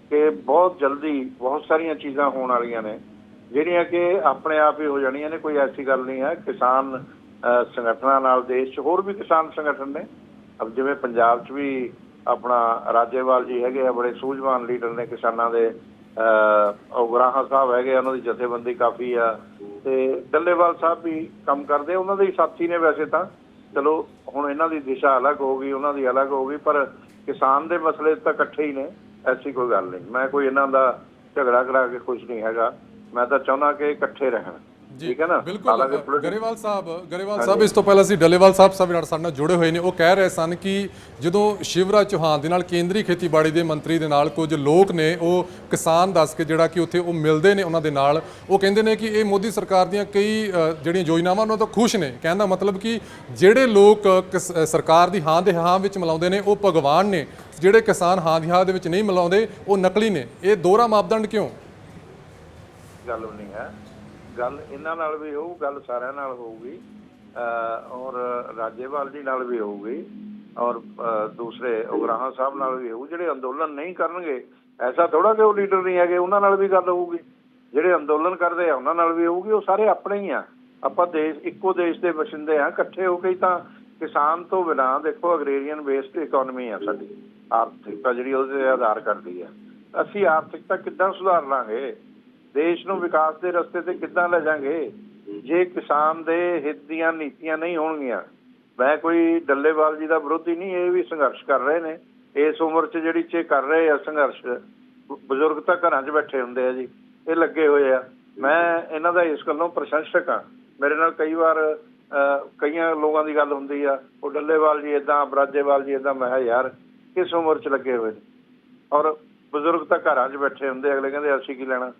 ਕਿ ਬਹੁਤ ਜਲਦੀ ਬਹੁਤ ਸਾਰੀਆਂ ਚੀਜ਼ਾਂ ਹੋਣ ਵਾਲੀਆਂ ਨੇ ਜਿਹੜੀਆਂ ਕਿ ਆਪਣੇ ਆਪ ਹੀ ਹੋ ਜਾਣੀਆਂ ਨੇ ਕੋਈ ਐਸੀ ਗੱਲ ਨਹੀਂ ਹੈ ਕਿਸਾਨ ਸੰਗਠਨਾਂ ਨਾਲ ਦੇਸ਼ 'ਚ ਹੋਰ ਵੀ ਕਿਸਾਨ ਸੰਗਠਨ ਨੇ। ਅਬ ਜਿਵੇਂ ਪੰਜਾਬ 'ਚ ਵੀ ਆਪਣਾ ਰਾਜੇਵਾਲ ਜੀ ਹੈਗੇ ਆ ਬੜੇ ਸੂਝਵਾਨ ਲੀਡਰ ਨੇ ਕਿਸਾਨਾਂ ਦੇ। ਅਹ ਉਗਰਾਹਾਂ ਸਾਹਿਬ ਹੈਗੇ ਆ, ਉਹਨਾਂ ਦੀ ਜਥੇਬੰਦੀ ਕਾਫੀ ਆ। ਤੇ ਡੱਲੇਵਾਲ ਸਾਹਿਬ ਵੀ ਕੰਮ ਕਰਦੇ ਉਹਨਾਂ ਦੇ ਸਾਥੀ ਨੇ ਵੈਸੇ ਤਾਂ। ਚਲੋ ਹੁਣ ਇਹਨਾਂ ਦੀ ਦਿਸ਼ਾ ਅਲੱਗ ਹੋ ਗਈ ਉਹਨਾਂ ਦੀ ਅਲੱਗ ਹੋ ਗਈ ਪਰ ਕਿਸਾਨ ਦੇ ਮਸਲੇ ਤਾਂ ਇਕੱਠੇ ਹੀ ਨੇ ਐਸੀ ਕੋਈ ਗੱਲ ਨਹੀਂ। ਮੈਂ ਕੋਈ ਇਹਨਾਂ ਦਾ ਝਗੜਾ ਕਰਾ ਕੇ ਖੁਸ਼ ਨਹੀਂ ਹੈਗਾ। ਮੈਂ ਤਾਂ ਚਾਹੁੰਦਾ ਕਿ ਇਕੱਠੇ ਰਹਿਣ। ਠੀਕ ਹੈ ਨਾ? ਬਿਲਕੁਲ ਗਰੇਵਾਲ ਸਾਹਿਬ ਗਰੇਵਾਲ ਸਾਹਿਬ ਇਸ ਤੋਂ ਪਹਿਲਾਂ ਸੀ ਡੱਲੇਵਾਲ ਸਾਹਿਬ ਸਾਡੇ ਨਾਲ ਸਾਡੇ ਨਾਲ ਜੁੜੇ ਹੋਏ ਨੇ। ਉਹ ਕਹਿ ਰਹੇ ਸਨ ਕਿ ਜਦੋਂ ਸ਼ਿਵਰਾਜ ਚੌਹਾਨ ਦੇ ਨਾਲ ਕੇਂਦਰੀ ਖੇਤੀਬਾੜੀ ਦੇ ਮੰਤਰੀ ਦੇ ਨਾਲ ਕੁਝ ਲੋਕ ਨੇ ਉਹ ਕਿਸਾਨ ਦੱਸ ਕੇ ਜਿਹੜਾ ਕਿ ਉੱਥੇ ਉਹ ਮਿਲਦੇ ਨੇ ਉਹਨਾਂ ਦੇ ਨਾਲ ਉਹ ਕਹਿੰਦੇ ਨੇ ਕਿ ਇਹ ਮੋਦੀ ਸਰਕਾਰ ਦੀਆਂ ਕਈ ਜਿਹੜੀਆਂ ਯੋਜਨਾਵਾਂ ਉਹਨਾਂ ਤੋਂ ਖੁਸ਼ ਨੇ। ਕਹਿਣ ਦਾ ਮਤਲਬ ਕਿ ਜਿਹੜੇ ਲੋਕ ਸਰਕਾਰ ਦੀ ਹਾਂ ਦੇ ਹਾਂ ਵਿੱਚ ਮਿਲਾਉਂਦੇ ਨੇ ਉਹ ਭਗਵਾਨ ਨੇ। ਜਿਹੜੇ ਕਿਸਾਨ ਹਾਂ ਦੀ ਹਾਂ ਦੇ ਵਿੱਚ ਨਹੀਂ ਮਿਲਾਉਂਦੇ ਉਹ ਨਕਲੀ ਨੇ। ਇਹ ਦੋਹਰਾ ਮਾਪਦੰਡ ਕਿਉਂ? ਗੱਲ ਨਹੀਂ ਹੈ। ਗੱਲ ਇਹਨਾਂ ਨਾਲ ਵੀ ਹੋਊ, ਗੱਲ ਸਾਰਿਆਂ ਨਾਲ ਹੋਊਗੀ। ਔਰ ਰਾਜੇਵਾਲ ਜੀ ਨਾਲ ਵੀ ਹੋਊਗੀ ਔਰ ਦੂਸਰੇ ਉਗਰਾਹਾਂ ਸਾਹਿਬ ਨਾਲ ਵੀ ਹੋਊ, ਜਿਹੜੇ ਅੰਦੋਲਨ ਨਹੀਂ ਕਰਨਗੇ, ਐਸਾ ਥੋੜਾ ਕਿ ਉਹ ਲੀਡਰ ਨਹੀਂ ਹੈਗੇ, ਉਹਨਾਂ ਨਾਲ ਵੀ ਗੱਲ ਹੋਊਗੀ। ਜਿਹੜੇ ਅੰਦੋਲਨ ਕਰਦੇ ਆ, ਉਹਨਾਂ ਨਾਲ ਵੀ ਹੋਊਗੀ, ਉਹ ਸਾਰੇ ਆਪਣੇ ਹੀ ਆ। ਆਪਾਂ ਦੇਸ਼, ਇੱਕੋ ਦੇਸ਼ ਦੇ ਵਸਿੰਦੇ ਆ ਇਕੱਠੇ ਹੋ ਕੇ ਤਾਂ ਕਿਸਾਨ ਤੋਂ ਬਿਨਾਂ ਦੇਖੋ ਅਗਰੇਰੀਅਨ ਬੇਸਡ ਇਕਨੋਮੀ ਆ ਸਾਡੀ। ਆਰਥਿਕਤਾ ਜਿਹੜੀ ਉਹਦੇ ਆਧਾਰ ਕਰਦੀ ਆ। ਅਸੀਂ ਆਰਥਿਕਤਾ ਕਿੱਦਾਂ ਸੁਧਾਰ ਲਾਂਗੇ? ਦੇਸ਼ ਨੂੰ ਵਿਕਾਸ ਦੇ ਰਸਤੇ ਤੇ ਕਿੱਦਾਂ ਲੈ ਜਾਾਂਗੇ? ਜੇ ਕਿਸਾਨ ਦੇ ਹਿੱਤ ਦੀਆਂ ਨੀਤੀਆਂ ਨਹੀਂ ਹੋਣਗੀਆਂ, ਮੈਂ ਕੋਈ ਡੱਲੇਵਾਲ ਜੀ ਦਾ ਵਿਰੋਧੀ ਨਹੀਂ, ਇਹ ਵੀ ਸੰਘਰਸ਼ ਕਰ ਰਹੇ ਨੇ। ਇਸ ਉਮਰ 'ਚ ਜਿਹੜੀ ਚੇ ਕਰ ਰਹੇ ਆ ਸੰਘਰਸ਼ ਬਜ਼ੁਰਗ ਤਾਂ ਘਰਾਂ 'ਚ ਬੈਠੇ ਹੁੰਦੇ ਆ ਜੀ, ਇਹ ਲੱਗੇ ਹੋਏ ਆ। ਮੈਂ ਇਹਨਾਂ ਦਾ ਇਸ ਗੱਲੋਂ ਪ੍ਰਸ਼ੰਸਕ ਆ ਮੇਰੇ ਨਾਲ ਕਈ ਵਾਰ ਕਈਆਂ ਲੋਕਾਂ ਦੀ ਗੱਲ ਹੁੰਦੀ ਆ, ਉਹ ਡੱਲੇਵਾਲ ਜੀ ਇਦਾਂ ਬਰਾਜੇਵਾਲ ਜੀ ਇਦਾਂ ਮੈਂ ਕਿਹਾ ਯਾਰ, ਕਿਸ ਉਮਰ 'ਚ ਲੱਗੇ ਹੋਏ ਨੇ? ਔਰ ਬਜ਼ੁਰਗ ਤਾਂ ਘਰਾਂ 'ਚ ਬੈਠੇ ਹੁੰਦੇ ਅਗਲੇ ਕਹਿੰਦੇ ਅਸੀਂ ਕੀ ਲੈਣਾ?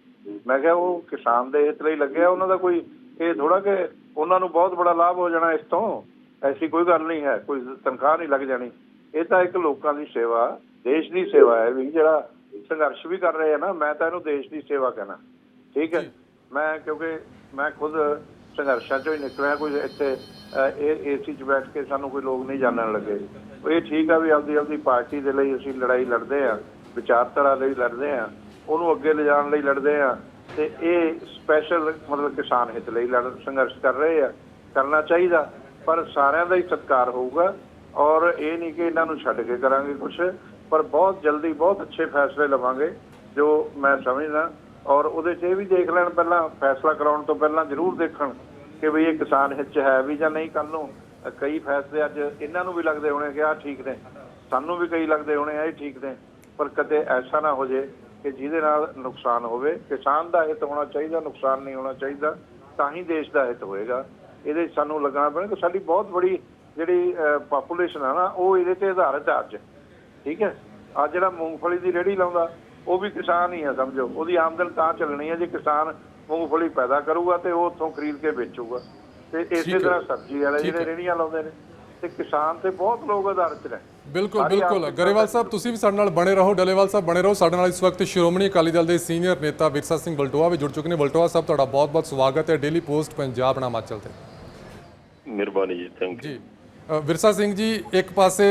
ਮੈਂ ਕਿਹਾ ਉਹ ਕਿਸਾਨ ਦੇ ਹਿੱਤ ਲਈ ਲੱਗਿਆ ਉਹਨਾਂ ਦਾ ਕੋਈ ਇਹ ਥੋੜਾ ਕਿ ਉਹਨਾਂ ਨੂੰ ਬਹੁਤ ਬੜਾ ਲਾਭ ਹੋ ਜਾਣਾ ਇਸ ਤੋਂ। ਐਸੀ ਕੋਈ ਗੱਲ ਨਹੀਂ ਹੈ ਕੋਈ ਤਨਖਾਹ ਨਹੀਂ ਲੱਗ ਜਾਣੀ। ਇਹ ਤਾਂ ਇੱਕ ਲੋਕਾਂ ਦੀ ਸੇਵਾ ਦੇਸ਼ ਦੀ ਸੇਵਾ ਹੈ ਵੀ ਜਿਹੜਾ ਸੰਘਰਸ਼ ਵੀ ਕਰ ਰਹੇ ਆ ਨਾ ਮੈਂ ਤਾਂ ਇਹਨੂੰ ਦੇਸ਼ ਦੀ ਸੇਵਾ ਕਹਿਣਾ। ਠੀਕ ਹੈ। ਮੈਂ ਕਿਉਂਕਿ ਮੈਂ ਖੁਦ ਸੰਘਰਸ਼ਾਂ ਚੋਂ ਹੀ ਨਿਕਲਿਆ ਕੋਈ ਇੱਥੇ ਅਹ, ਇਹ ਏਸੀ 'ਚ ਬੈਠ ਕੇ ਸਾਨੂੰ ਕੋਈ ਲੋਕ ਨਹੀਂ ਜਾਣਨ ਲੱਗੇ। ਇਹ ਠੀਕ ਆ ਵੀ ਆਪਦੀ ਆਪਦੀ ਪਾਰਟੀ ਦੇ ਲਈ ਅਸੀਂ ਲੜਾਈ ਲੜਦੇ ਆ ਵਿਚਾਰਧਾਰਾ ਲਈ ਲੜਦੇ ਆ। ਉਹਨੂੰ ਅੱਗੇ ਲਿਜਾਣ ਲਈ ਲੜਦੇ ਆ ਤੇ ਇਹ ਸਪੈਸ਼ਲ ਮਤਲਬ ਕਿਸਾਨ ਹਿੱਤ ਲਈ ਲੜ, ਸੰਘਰਸ਼ ਕਰ ਰਹੇ ਆ, ਕਰਨਾ ਚਾਹੀਦਾ, ਪਰ ਸਾਰਿਆਂ ਦਾ ਹੀ ਸਤਿਕਾਰ ਹੋਊਗਾ ਔਰ ਇਹ ਨਹੀਂ ਕਿ ਇਹਨਾਂ ਨੂੰ ਛੱਡ ਕੇ ਕਰਾਂਗੇ ਕੁਝ ਪਰ ਬਹੁਤ ਜਲਦੀ ਬਹੁਤ ਅੱਛੇ ਫੈਸਲੇ ਲਵਾਂਗੇ, ਜੋ ਮੈਂ ਸਮਝਦਾ ਔਰ ਉਹਦੇ 'ਚ ਇਹ ਵੀ ਦੇਖ ਲੈਣ ਪਹਿਲਾਂ, ਫੈਸਲਾ ਕਰਾਉਣ ਤੋਂ ਪਹਿਲਾਂ ਜ਼ਰੂਰ ਦੇਖਣ ਕਿ ਵੀ ਇਹ ਕਿਸਾਨ ਹਿੱਤ 'ਚ ਹੈ ਵੀ ਜਾਂ ਨਹੀਂ ਕੱਲ ਨੂੰ। ਕਈ ਫੈਸਲੇ ਅੱਜ ਇਹਨਾਂ ਨੂੰ ਵੀ ਲੱਗਦੇ ਹੋਣੇ ਕਿ ਆਹ ਠੀਕ ਨੇ, ਸਾਨੂੰ ਵੀ ਕਈ ਲੱਗਦੇ ਹੋਣੇ ਆ ਇਹ ਠੀਕ ਨੇ, ਪਰ ਕਦੇ ਐਸਾ ਨਾ ਹੋ ਜੇ ਕਿ ਜਿਹਦੇ ਨਾਲ ਨੁਕਸਾਨ ਹੋਵੇ ਕਿਸਾਨ ਦਾ ਹਿੱਤ ਹੋਣਾ ਚਾਹੀਦਾ ਨੁਕਸਾਨ ਨਹੀਂ ਹੋਣਾ ਚਾਹੀਦਾ ਤਾਂ ਹੀ ਦੇਸ਼ ਦਾ ਹਿੱਤ ਹੋਏਗਾ। ਇਹਦੇ ਸਾਨੂੰ ਲੱਗਣਾ ਪੈਣਾ ਕਿ ਸਾਡੀ ਬਹੁਤ ਬੜੀ ਜਿਹੜੀ ਪਾਪੂਲੇਸ਼ਨ ਆ ਨਾ ਉਹ ਇਹਦੇ ਤੇ ਆਧਾਰਿਤ ਆ ਅੱਜ। ਠੀਕ ਹੈ? ਆ ਜਿਹੜਾ ਮੂੰਗਫਲੀ ਦੀ ਰੇੜੀ ਲਾਉਂਦਾ ਉਹ ਵੀ ਕਿਸਾਨ ਹੀ ਆ ਸਮਝੋ। ਉਹਦੀ ਆਮਦਨ ਤਾਂ ਚੱਲਣੀ ਹੈ ਜੇ ਕਿਸਾਨ ਮੂੰਗਫਲੀ ਪੈਦਾ ਕਰੂਗਾ ਤੇ ਉਹ ਉੱਥੋਂ ਖਰੀਦ ਕੇ ਵੇਚੂਗਾ। ਤੇ ਇਸੇ। ਤਰ੍ਹਾਂ ਸਬਜ਼ੀ ਵਾਲੇ ਜਿਹੜੇ। ਰੇੜੀਆਂ ਲਾਉਂਦੇ ਨੇ। ਤੇ ਕਿਸਾਨ ਤੇ ਬਹੁਤ ਲੋਕ ਆਧਾਰਿਤ ਨੇ। ਬਿਲਕੁਲ ਬਿਲਕੁਲ। ਗਰੇਵਾਲ ਸਾਹਿਬ ਤੁਸੀਂ ਵੀ ਸਾਡੇ ਨਾਲ ਬਣੇ ਰਹੋ ਡਲੇਵਾਲ ਸਾਹਿਬ ਬਣੇ ਰਹੋ। ਸਾਡੇ ਨਾਲ ਇਸ ਵਕਤ ਸ਼੍ਰੋਮਣੀ ਅਕਾਲੀ ਦਲ ਦੇ ਸੀਨੀਅਰ ਨੇਤਾ ਵਿਰਸਾ ਸਿੰਘ ਬਲਟੋਆ ਵੀ ਜੁੜ ਚੁੱਕੇ ਨੇ। ਬਲਟੋਆ ਸਾਹਿਬ ਤੁਹਾਡਾ ਬਹੁਤ-ਬਹੁਤ ਸਵਾਗਤ ਹੈ। ਡੇਲੀ ਪੋਸਟ ਪੰਜਾਬ ਨਾਮਾਚਲ ਤੇ। ਮਿਹਰਬਾਨੀ ਜੀ ਥੈਂਕ ਯੂ ਜੀ। ਵਿਰਸਾ ਸਿੰਘ ਜੀ ਇੱਕ ਪਾਸੇ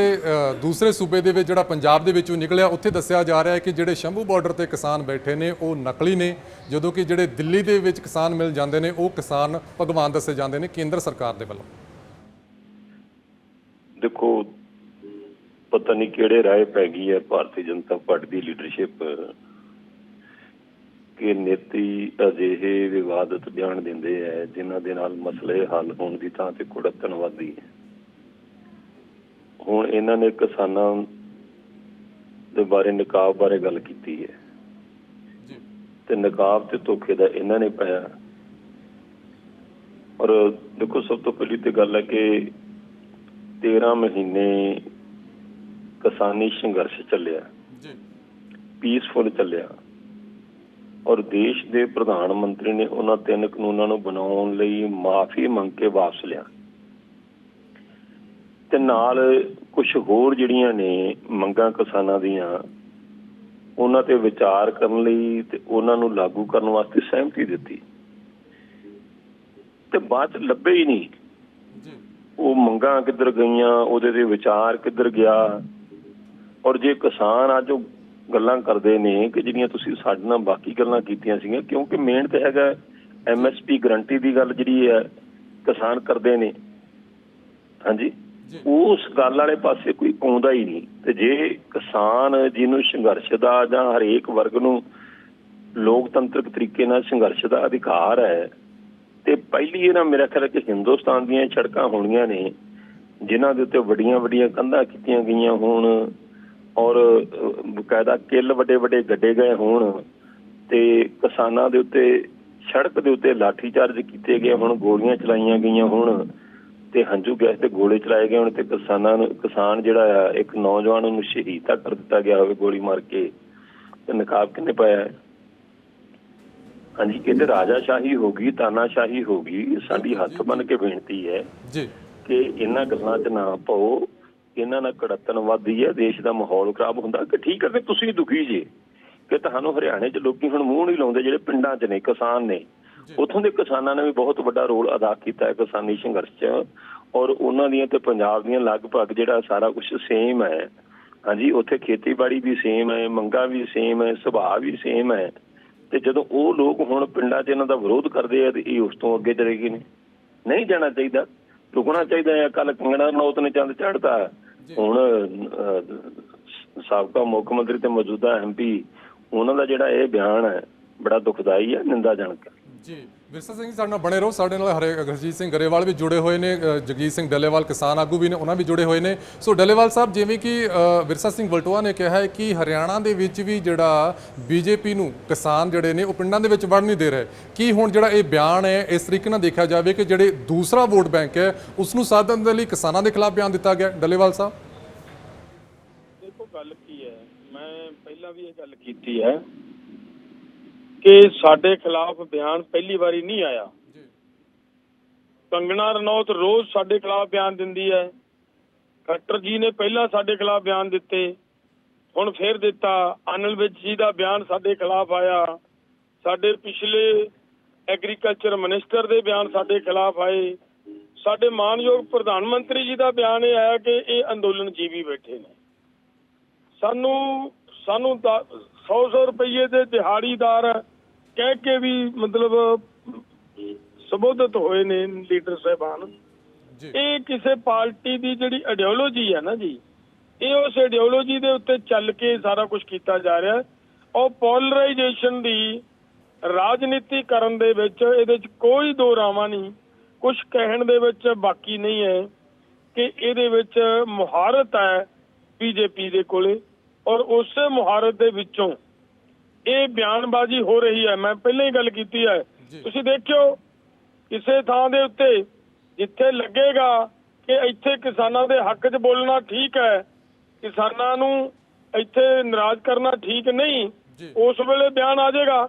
ਦੂਸਰੇ ਸੂਬੇ ਦੇ ਵਿੱਚ ਜਿਹੜਾ ਪੰਜਾਬ ਦੇ ਵਿੱਚੋਂ ਨਿਕਲਿਆ ਉੱਥੇ ਦੱਸਿਆ ਜਾ ਰਿਹਾ ਹੈ ਕਿ ਜਿਹੜੇ ਸ਼ੰਭੂ ਬਾਰਡਰ ਤੇ ਕਿਸਾਨ ਬੈਠੇ ਨੇ ਉਹ ਨਕਲੀ ਨੇ। ਜਦੋਂ ਕਿ ਜਿਹੜੇ ਦਿੱਲੀ ਦੇ ਵਿੱਚ ਕਿਸਾਨ ਮਿਲ ਜਾਂਦੇ ਨੇ ਉਹ ਕਿਸਾਨ ਭਗਵਾਨ ਦੱਸੇ ਜਾਂਦੇ ਨੇ ਕੇਂਦਰ ਸਰਕਾਰ ਦੇ ਵੱਲੋਂ। ਦੇਖੋ ਪਤਾ ਨਹੀਂ ਕਿਹੜੇ ਰਾਏ ਪੈ ਗਈ ਹੈ ਭਾਰਤੀ ਜਨਤਾ ਪਾਰਟੀ ਦੀ ਲੀਡਰਸ਼ਿਪ ਕਿ ਨੇਤੀ ਅਜਿਹੇ ਵਿਵਾਦਤ ਬਿਆਨ ਦਿੰਦੇ ਹੈ ਜਿਨ੍ਹਾਂ ਦੇ ਨਾਲ ਮਸਲੇ ਹੱਲ ਹੋਣ ਦੀ ਥਾਂ ਤੇ ਕੁੜੱਤਣ ਵੱਧਦੀ ਹੈ। ਹੁਣ ਇਹਨਾਂ ਨੇ ਕਿਸਾਨਾਂ ਦੇ ਬਾਰੇ ਨਕਾਬ ਬਾਰੇ ਗੱਲ ਕੀਤੀ ਹੈ। ਜੀ। ਤੇ ਨਕਾਬ ਤੇ ਧੋਖੇ ਦਾ ਇਹਨਾਂ ਨੇ ਪਾਇਆ। ਔਰ ਦੇਖੋ ਸਭ ਤੋਂ ਪਹਿਲੀ ਤੇ ਗੱਲ ਹੈ ਕਿ 13 ਮਹੀਨੇ ਕਿਸਾਨੀ ਸੰਘਰਸ਼ ਚੱਲਿਆ। ਜੀ। ਪੀਸਫੁਲ ਚੱਲਿਆ। ਔਰ ਦੇਸ਼ ਦੇ ਪ੍ਰਧਾਨ ਮੰਤਰੀ ਨੇ ਉਹਨਾਂ ਤਿੰਨ ਕਾਨੂੰਨਾਂ ਨੂੰ ਬਣਾਉਣ ਲਈ ਮਾਫੀ ਮੰਗ ਕੇ ਵਾਪਸ ਲਿਆ। ਤੇ ਨਾਲ ਕੁਝ ਹੋਰ ਜਿਹੜੀਆਂ ਨੇ ਮੰਗਾਂ ਕਿਸਾਨਾਂ ਦੀਆਂ ਉਹਨਾਂ ਤੇ ਵਿਚਾਰ ਕਰਨ ਲਈ ਤੇ ਉਹਨਾਂ ਨੂੰ ਲਾਗੂ ਕਰਨ ਵਾਸਤੇ ਸਹਿਮਤੀ ਦਿੱਤੀ। ਤੇ ਬਾਅਦ ਲੱਭੇ ਹੀ ਨਹੀਂ। ਜੀ। ਉਹ ਮੰਗਾਂ ਕਿੱਧਰ ਗਈਆਂ ਉਹਦੇ ਤੇ ਵਿਚਾਰ ਕਿੱਧਰ ਗਿਆ? ਔਰ ਜੇ ਕਿਸਾਨ ਅੱਜ ਉਹ ਗੱਲਾਂ ਕਰਦੇ ਨੇ ਕਿ ਜਿਹੜੀਆਂ ਤੁਸੀਂ ਸਾਡੇ ਨਾਲ ਬਾਕੀ ਗੱਲਾਂ ਕੀਤੀਆਂ ਸੀਗੀਆਂ ਕਿਉਂਕਿ ਮੇਨ ਤੇ ਹੈਗਾ ਐਮਐਸਪੀ ਗਰੰਟੀ ਦੀ ਗੱਲ ਜਿਹੜੀ ਹੈ ਕਿਸਾਨ ਕਰਦੇ ਨੇ। ਹਾਂਜੀ। ਉਸ ਗੱਲ ਵਾਲੇ ਪਾਸੇ ਕੋਈ ਆਉਂਦਾ ਹੀ ਨਹੀਂ। ਤੇ ਜੇ ਕਿਸਾਨ ਜਿਹਨੂੰ ਸੰਘਰਸ਼ ਦਾ ਜਾਂ ਹਰੇਕ ਵਰਗ ਨੂੰ ਲੋਕਤੰਤਰਕ ਤਰੀਕੇ ਨਾਲ ਸੰਘਰਸ਼ ਦਾ ਅਧਿਕਾਰ ਹੈ ਤੇ ਪਹਿਲੀ ਇਹਨਾਂ ਮੇਰਾ ਖਿਆਲ ਕਿ ਹਿੰਦੁਸਤਾਨ ਦੀਆਂ ਸੜਕਾਂ ਹੋਣੀਆਂ ਨੇ, ਜਿਨ੍ਹਾਂ ਦੇ ਉੱਤੇ ਵੱਡੀਆਂ ਵੱਡੀਆਂ ਕੰਧਾਂ ਕੀਤੀਆਂ ਗਈਆਂ ਹੋਣ ਔਰ ਬਕਾਇਦਾ ਕਿੱਲ ਵੱਡੇ ਵੱਡੇ ਗੱਡੇ ਗਏ ਹੋਣ ਤੇ ਕਿਸਾਨਾਂ ਦੇ ਉੱਤੇ, ਸੜਕ ਦੇ ਉੱਤੇ ਲਾਠੀ ਚਾਰਜ ਕੀਤੇ ਗਏ ਹੁਣ, ਗੋਲੀਆਂ ਚਲਾਈਆਂ ਗਈਆਂ ਹੋਣ ਤੇ ਹੰਝੂ ਗੈਸ ਤੇ ਗੋਲੇ ਚਲਾਏ ਗਏ ਹੋਣ ਤੇ ਕਿਸਾਨਾਂ ਨੂੰ, ਕਿਸਾਨ ਜਿਹੜਾ ਆ, ਇੱਕ ਨੌਜਵਾਨ ਨੂੰ ਸ਼ਹੀਦ ਤੱਕ ਕਰ ਦਿੱਤਾ ਗਿਆ ਹੋਵੇ ਗੋਲੀ ਮਾਰ ਕੇ ਤੇ ਨਕਾਬ ਕਿੰਨੇ ਪਾਇਆ ਹੈ? ਹਾਂਜੀ ਕਹਿੰਦੇ ਰਾਜਾਸ਼ਾਹੀ ਹੋ ਗਈ ਤਾਨਾਸ਼ਾਹੀ ਹੋ ਗਈ ਸਾਡੀ ਹੱਥ ਬੰਨ ਕੇ ਬੇਨਤੀ ਹੈ ਜੀ। ਕਿ ਇਹਨਾਂ ਗੱਲਾਂ 'ਚ ਨਾ ਪਾਓ ਇਹਨਾਂ ਨਾਲ ਕੜਤਨ ਵੱਧਦੀ ਹੈ ਦੇਸ਼ ਦਾ ਮਾਹੌਲ ਖਰਾਬ ਹੁੰਦਾ ਕਿ ਠੀਕ ਹੈ ਕਿ ਤੁਸੀਂ ਦੁਖੀ ਜੇ ਕਿ ਤੁਹਾਨੂੰ ਹਰਿਆਣੇ 'ਚ ਲੋਕੀ ਹੁਣ ਮੂੰਹ ਨਹੀਂ ਲਾਉਂਦੇ ਜਿਹੜੇ ਪਿੰਡਾਂ 'ਚ ਨੇ ਕਿਸਾਨ ਨੇ। ਉੱਥੋਂ ਦੇ ਕਿਸਾਨਾਂ ਨੇ ਵੀ ਬਹੁਤ ਵੱਡਾ ਰੋਲ ਅਦਾ ਕੀਤਾ ਹੈ ਕਿਸਾਨੀ ਸੰਘਰਸ਼ 'ਚ ਔਰ ਉਹਨਾਂ ਦੀਆਂ ਤੇ ਪੰਜਾਬ ਦੀਆਂ ਲਗਭਗ ਜਿਹੜਾ ਸਾਰਾ ਕੁਝ ਸੇਮ ਹੈ। ਹਾਂਜੀ ਉੱਥੇ ਖੇਤੀਬਾੜੀ ਵੀ ਸੇਮ ਹੈ ਮੰਗਾਂ ਵੀ ਸੇਮ ਹੈ ਸੁਭਾਅ ਵੀ ਸੇਮ ਹੈ। ਤੇ ਜਦੋਂ ਉਹ ਲੋਕ ਹੁਣ ਪਿੰਡਾਂ 'ਚ ਇਹਨਾਂ ਦਾ ਵਿਰੋਧ ਕਰਦੇ ਆ ਤੇ ਇਹ ਉਸ ਤੋਂ ਅੱਗੇ ਚਲੇ ਗਏ ਨੇ। ਨਹੀਂ ਜਾਣਾ ਚਾਹੀਦਾ। ਰੁਕਣਾ ਚਾਹੀਦਾ ਹੈ ਕੱਲ ਕੰਗਣਾ ਰਣੌਤ ਨੇ ਚੰਦ ਚੜ੍ਹਤਾ। ਹੁਣ ਸਾਬਕਾ ਮੁੱਖ ਮੰਤਰੀ ਤੇ ਮੌਜੂਦਾ ਐਮਪੀ ਉਹਨਾਂ ਦਾ ਜਿਹੜਾ ਇਹ ਬਿਆਨ ਹੈ ਬੜਾ ਦੁਖਦਾਈ ਹੈ ਨਿੰਦਾਜਨਕ ਹੈ ਜੀ ਵਿਰਸਾ ਸਿੰਘ ਜੀ, ਸਾਡੇ ਨਾਲ ਬਣੇ ਰਹੋ। ਸਾਡੇ ਨਾਲ ਹਰੇ ਗੁਰਜੀਤ ਸਿੰਘ ਗਰੇਵਾਲ ਵੀ ਜੁੜੇ ਹੋਏ ਨੇ ਜਗਜੀਤ ਸਿੰਘ ਡੱਲੇਵਾਲ, ਕਿਸਾਨ ਆਗੂ ਵੀ ਨੇ, ਉਹਨਾਂ ਵੀ ਜੁੜੇ ਹੋਏ ਨੇ। ਸੋ ਡੱਲੇਵਾਲ ਸਾਹਿਬ, ਜਿਵੇਂ ਕਿ ਵਿਰਸਾ ਸਿੰਘ ਵਲਟੋਆ ਨੇ ਕਿਹਾ ਹੈ ਕਿ ਹਰਿਆਣਾ ਦੇ ਵਿੱਚ ਵੀ ਜਿਹੜਾ ਬੀਜੇਪੀ ਨੂੰ ਕਿਸਾਨ ਜਿਹੜੇ ਨੇ, ਉਹ ਪਿੰਡਾਂ ਦੇ ਵਿੱਚ ਵੜ ਨਹੀਂ ਦੇ ਰਹੇ। ਕੀ ਹੁਣ ਜਿਹੜਾ ਇਹ ਬਿਆਨ ਹੈ, ਇਸ ਤਰੀਕੇ ਨਾਲ ਦੇਖਿਆ ਜਾਵੇ ਕਿ ਜਿਹੜੇ ਦੂਸਰਾ ਵੋਟ ਬੈਂਕ ਹੈ, ਉਸ ਨੂੰ ਸਾਧਨ ਦੇ ਲਈ ਕਿਸਾਨਾਂ ਦੇ ਖਿਲਾਫ ਬਿਆਨ ਦਿੱਤਾ ਗਿਆ। ਡੱਲੇਵਾਲ ਸਾਹਿਬ। ਦੇਖੋ, ਗੱਲ ਕੀ ਹੈ? ਮੈਂ ਪਹਿਲਾਂ ਵੀ ਇਹ ਗੱਲ ਕੀਤੀ ਹੈ ਕਿ ਸਾਡੇ ਖਿਲਾਫ ਬਿਆਨ ਪਹਿਲੀ ਵਾਰੀ ਨਹੀਂ ਆਇਆ। ਜੀ। ਕੰਗਣਾ ਰਣੌਤ ਰੋਜ਼ ਸਾਡੇ ਖਿਲਾਫ ਬਿਆਨ ਦਿੰਦੀ ਹੈ। ਖੱਟਰ ਜੀ ਨੇ ਪਹਿਲਾਂ ਸਾਡੇ ਖਿਲਾਫ ਬਿਆਨ ਦਿੱਤੇ ਹੁਣ ਫੇਰ ਦਿੱਤਾ। ਅਨਿਲ ਵਿਜ ਜੀ ਦਾ ਬਿਆਨ ਸਾਡੇ ਖਿਲਾਫ ਆਇਆ। ਸਾਡੇ ਪਿਛਲੇ ਐਗਰੀਕਲਚਰ ਮਿਨਿਸਟਰ ਦੇ ਬਿਆਨ ਸਾਡੇ ਖਿਲਾਫ ਆਏ। ਸਾਡੇ ਮਾਨਯੋਗ ਪ੍ਰਧਾਨ ਮੰਤਰੀ ਜੀ ਦਾ ਬਿਆਨ ਇਹ ਆਇਆ ਕਿ ਇਹ ਅੰਦੋਲਨ ਜੀਵੀ ਬੈਠੇ ਨੇ। ਸਾਨੂੰ ਸਾਨੂੰ 100-100 ਰੁਪਏ ਦੇ ਦਿਹਾੜੀਦਾਰ ਕਹਿ ਕੇ ਵੀ ਮਤਲਬ ਸੰਬੋਧਿਤ ਹੋਏ ਨੇ ਲੀਡਰ ਸਾਹਿਬਾਨ। ਜੀ। ਇਹ ਕਿਸੇ ਪਾਰਟੀ ਦੀ ਜਿਹੜੀ ਆਈਡੀਓਲੋਜੀ ਹੈ ਨਾ ਜੀ ਇਹ ਉਸ ਆਈਡੀਓਲੋਜੀ ਦੇ ਉੱਤੇ ਚੱਲ ਕੇ ਸਾਰਾ ਕੁਝ ਕੀਤਾ ਜਾ ਰਿਹਾ ਔਰ ਪੋਲਰਾਈਜੇਸ਼ਨ ਦੀ ਰਾਜਨੀਤੀ ਕਰਨ ਦੇ ਵਿੱਚ ਇਹਦੇ ਵਿੱਚ ਕੋਈ ਦੋ ਰਾਵਾਂ ਨਹੀਂ ਕੁਝ ਕਹਿਣ ਦੇ ਵਿੱਚ ਬਾਕੀ ਨਹੀਂ ਹੈ ਕਿ ਇਹਦੇ ਵਿੱਚ ਮੁਹਾਰਤ ਹੈ ਬੀਜੇਪੀ ਦੇ ਕੋਲੇ ਔਰ ਉਸੇ ਮੁਹਾਰਤ ਦੇ ਵਿੱਚੋਂ ਇਹ ਬਿਆਨਬਾਜ਼ੀ ਹੋ ਰਹੀ ਹੈ। ਮੈਂ ਪਹਿਲਾਂ ਹੀ ਗੱਲ ਕੀਤੀ ਹੈ। ਤੁਸੀਂ ਦੇਖਿਓ ਕਿਸੇ ਥਾਂ ਦੇ ਉੱਤੇ ਜਿੱਥੇ ਲੱਗੇਗਾ ਕਿ ਇੱਥੇ ਕਿਸਾਨਾਂ ਦੇ ਹੱਕ 'ਚ ਬੋਲਣਾ ਠੀਕ ਹੈ ਕਿਸਾਨਾਂ ਨੂੰ ਇੱਥੇ ਨਾਰਾਜ਼ ਕਰਨਾ ਠੀਕ ਨਹੀਂ। ਉਸ ਵੇਲੇ ਬਿਆਨ ਆ ਜਾਏਗਾ।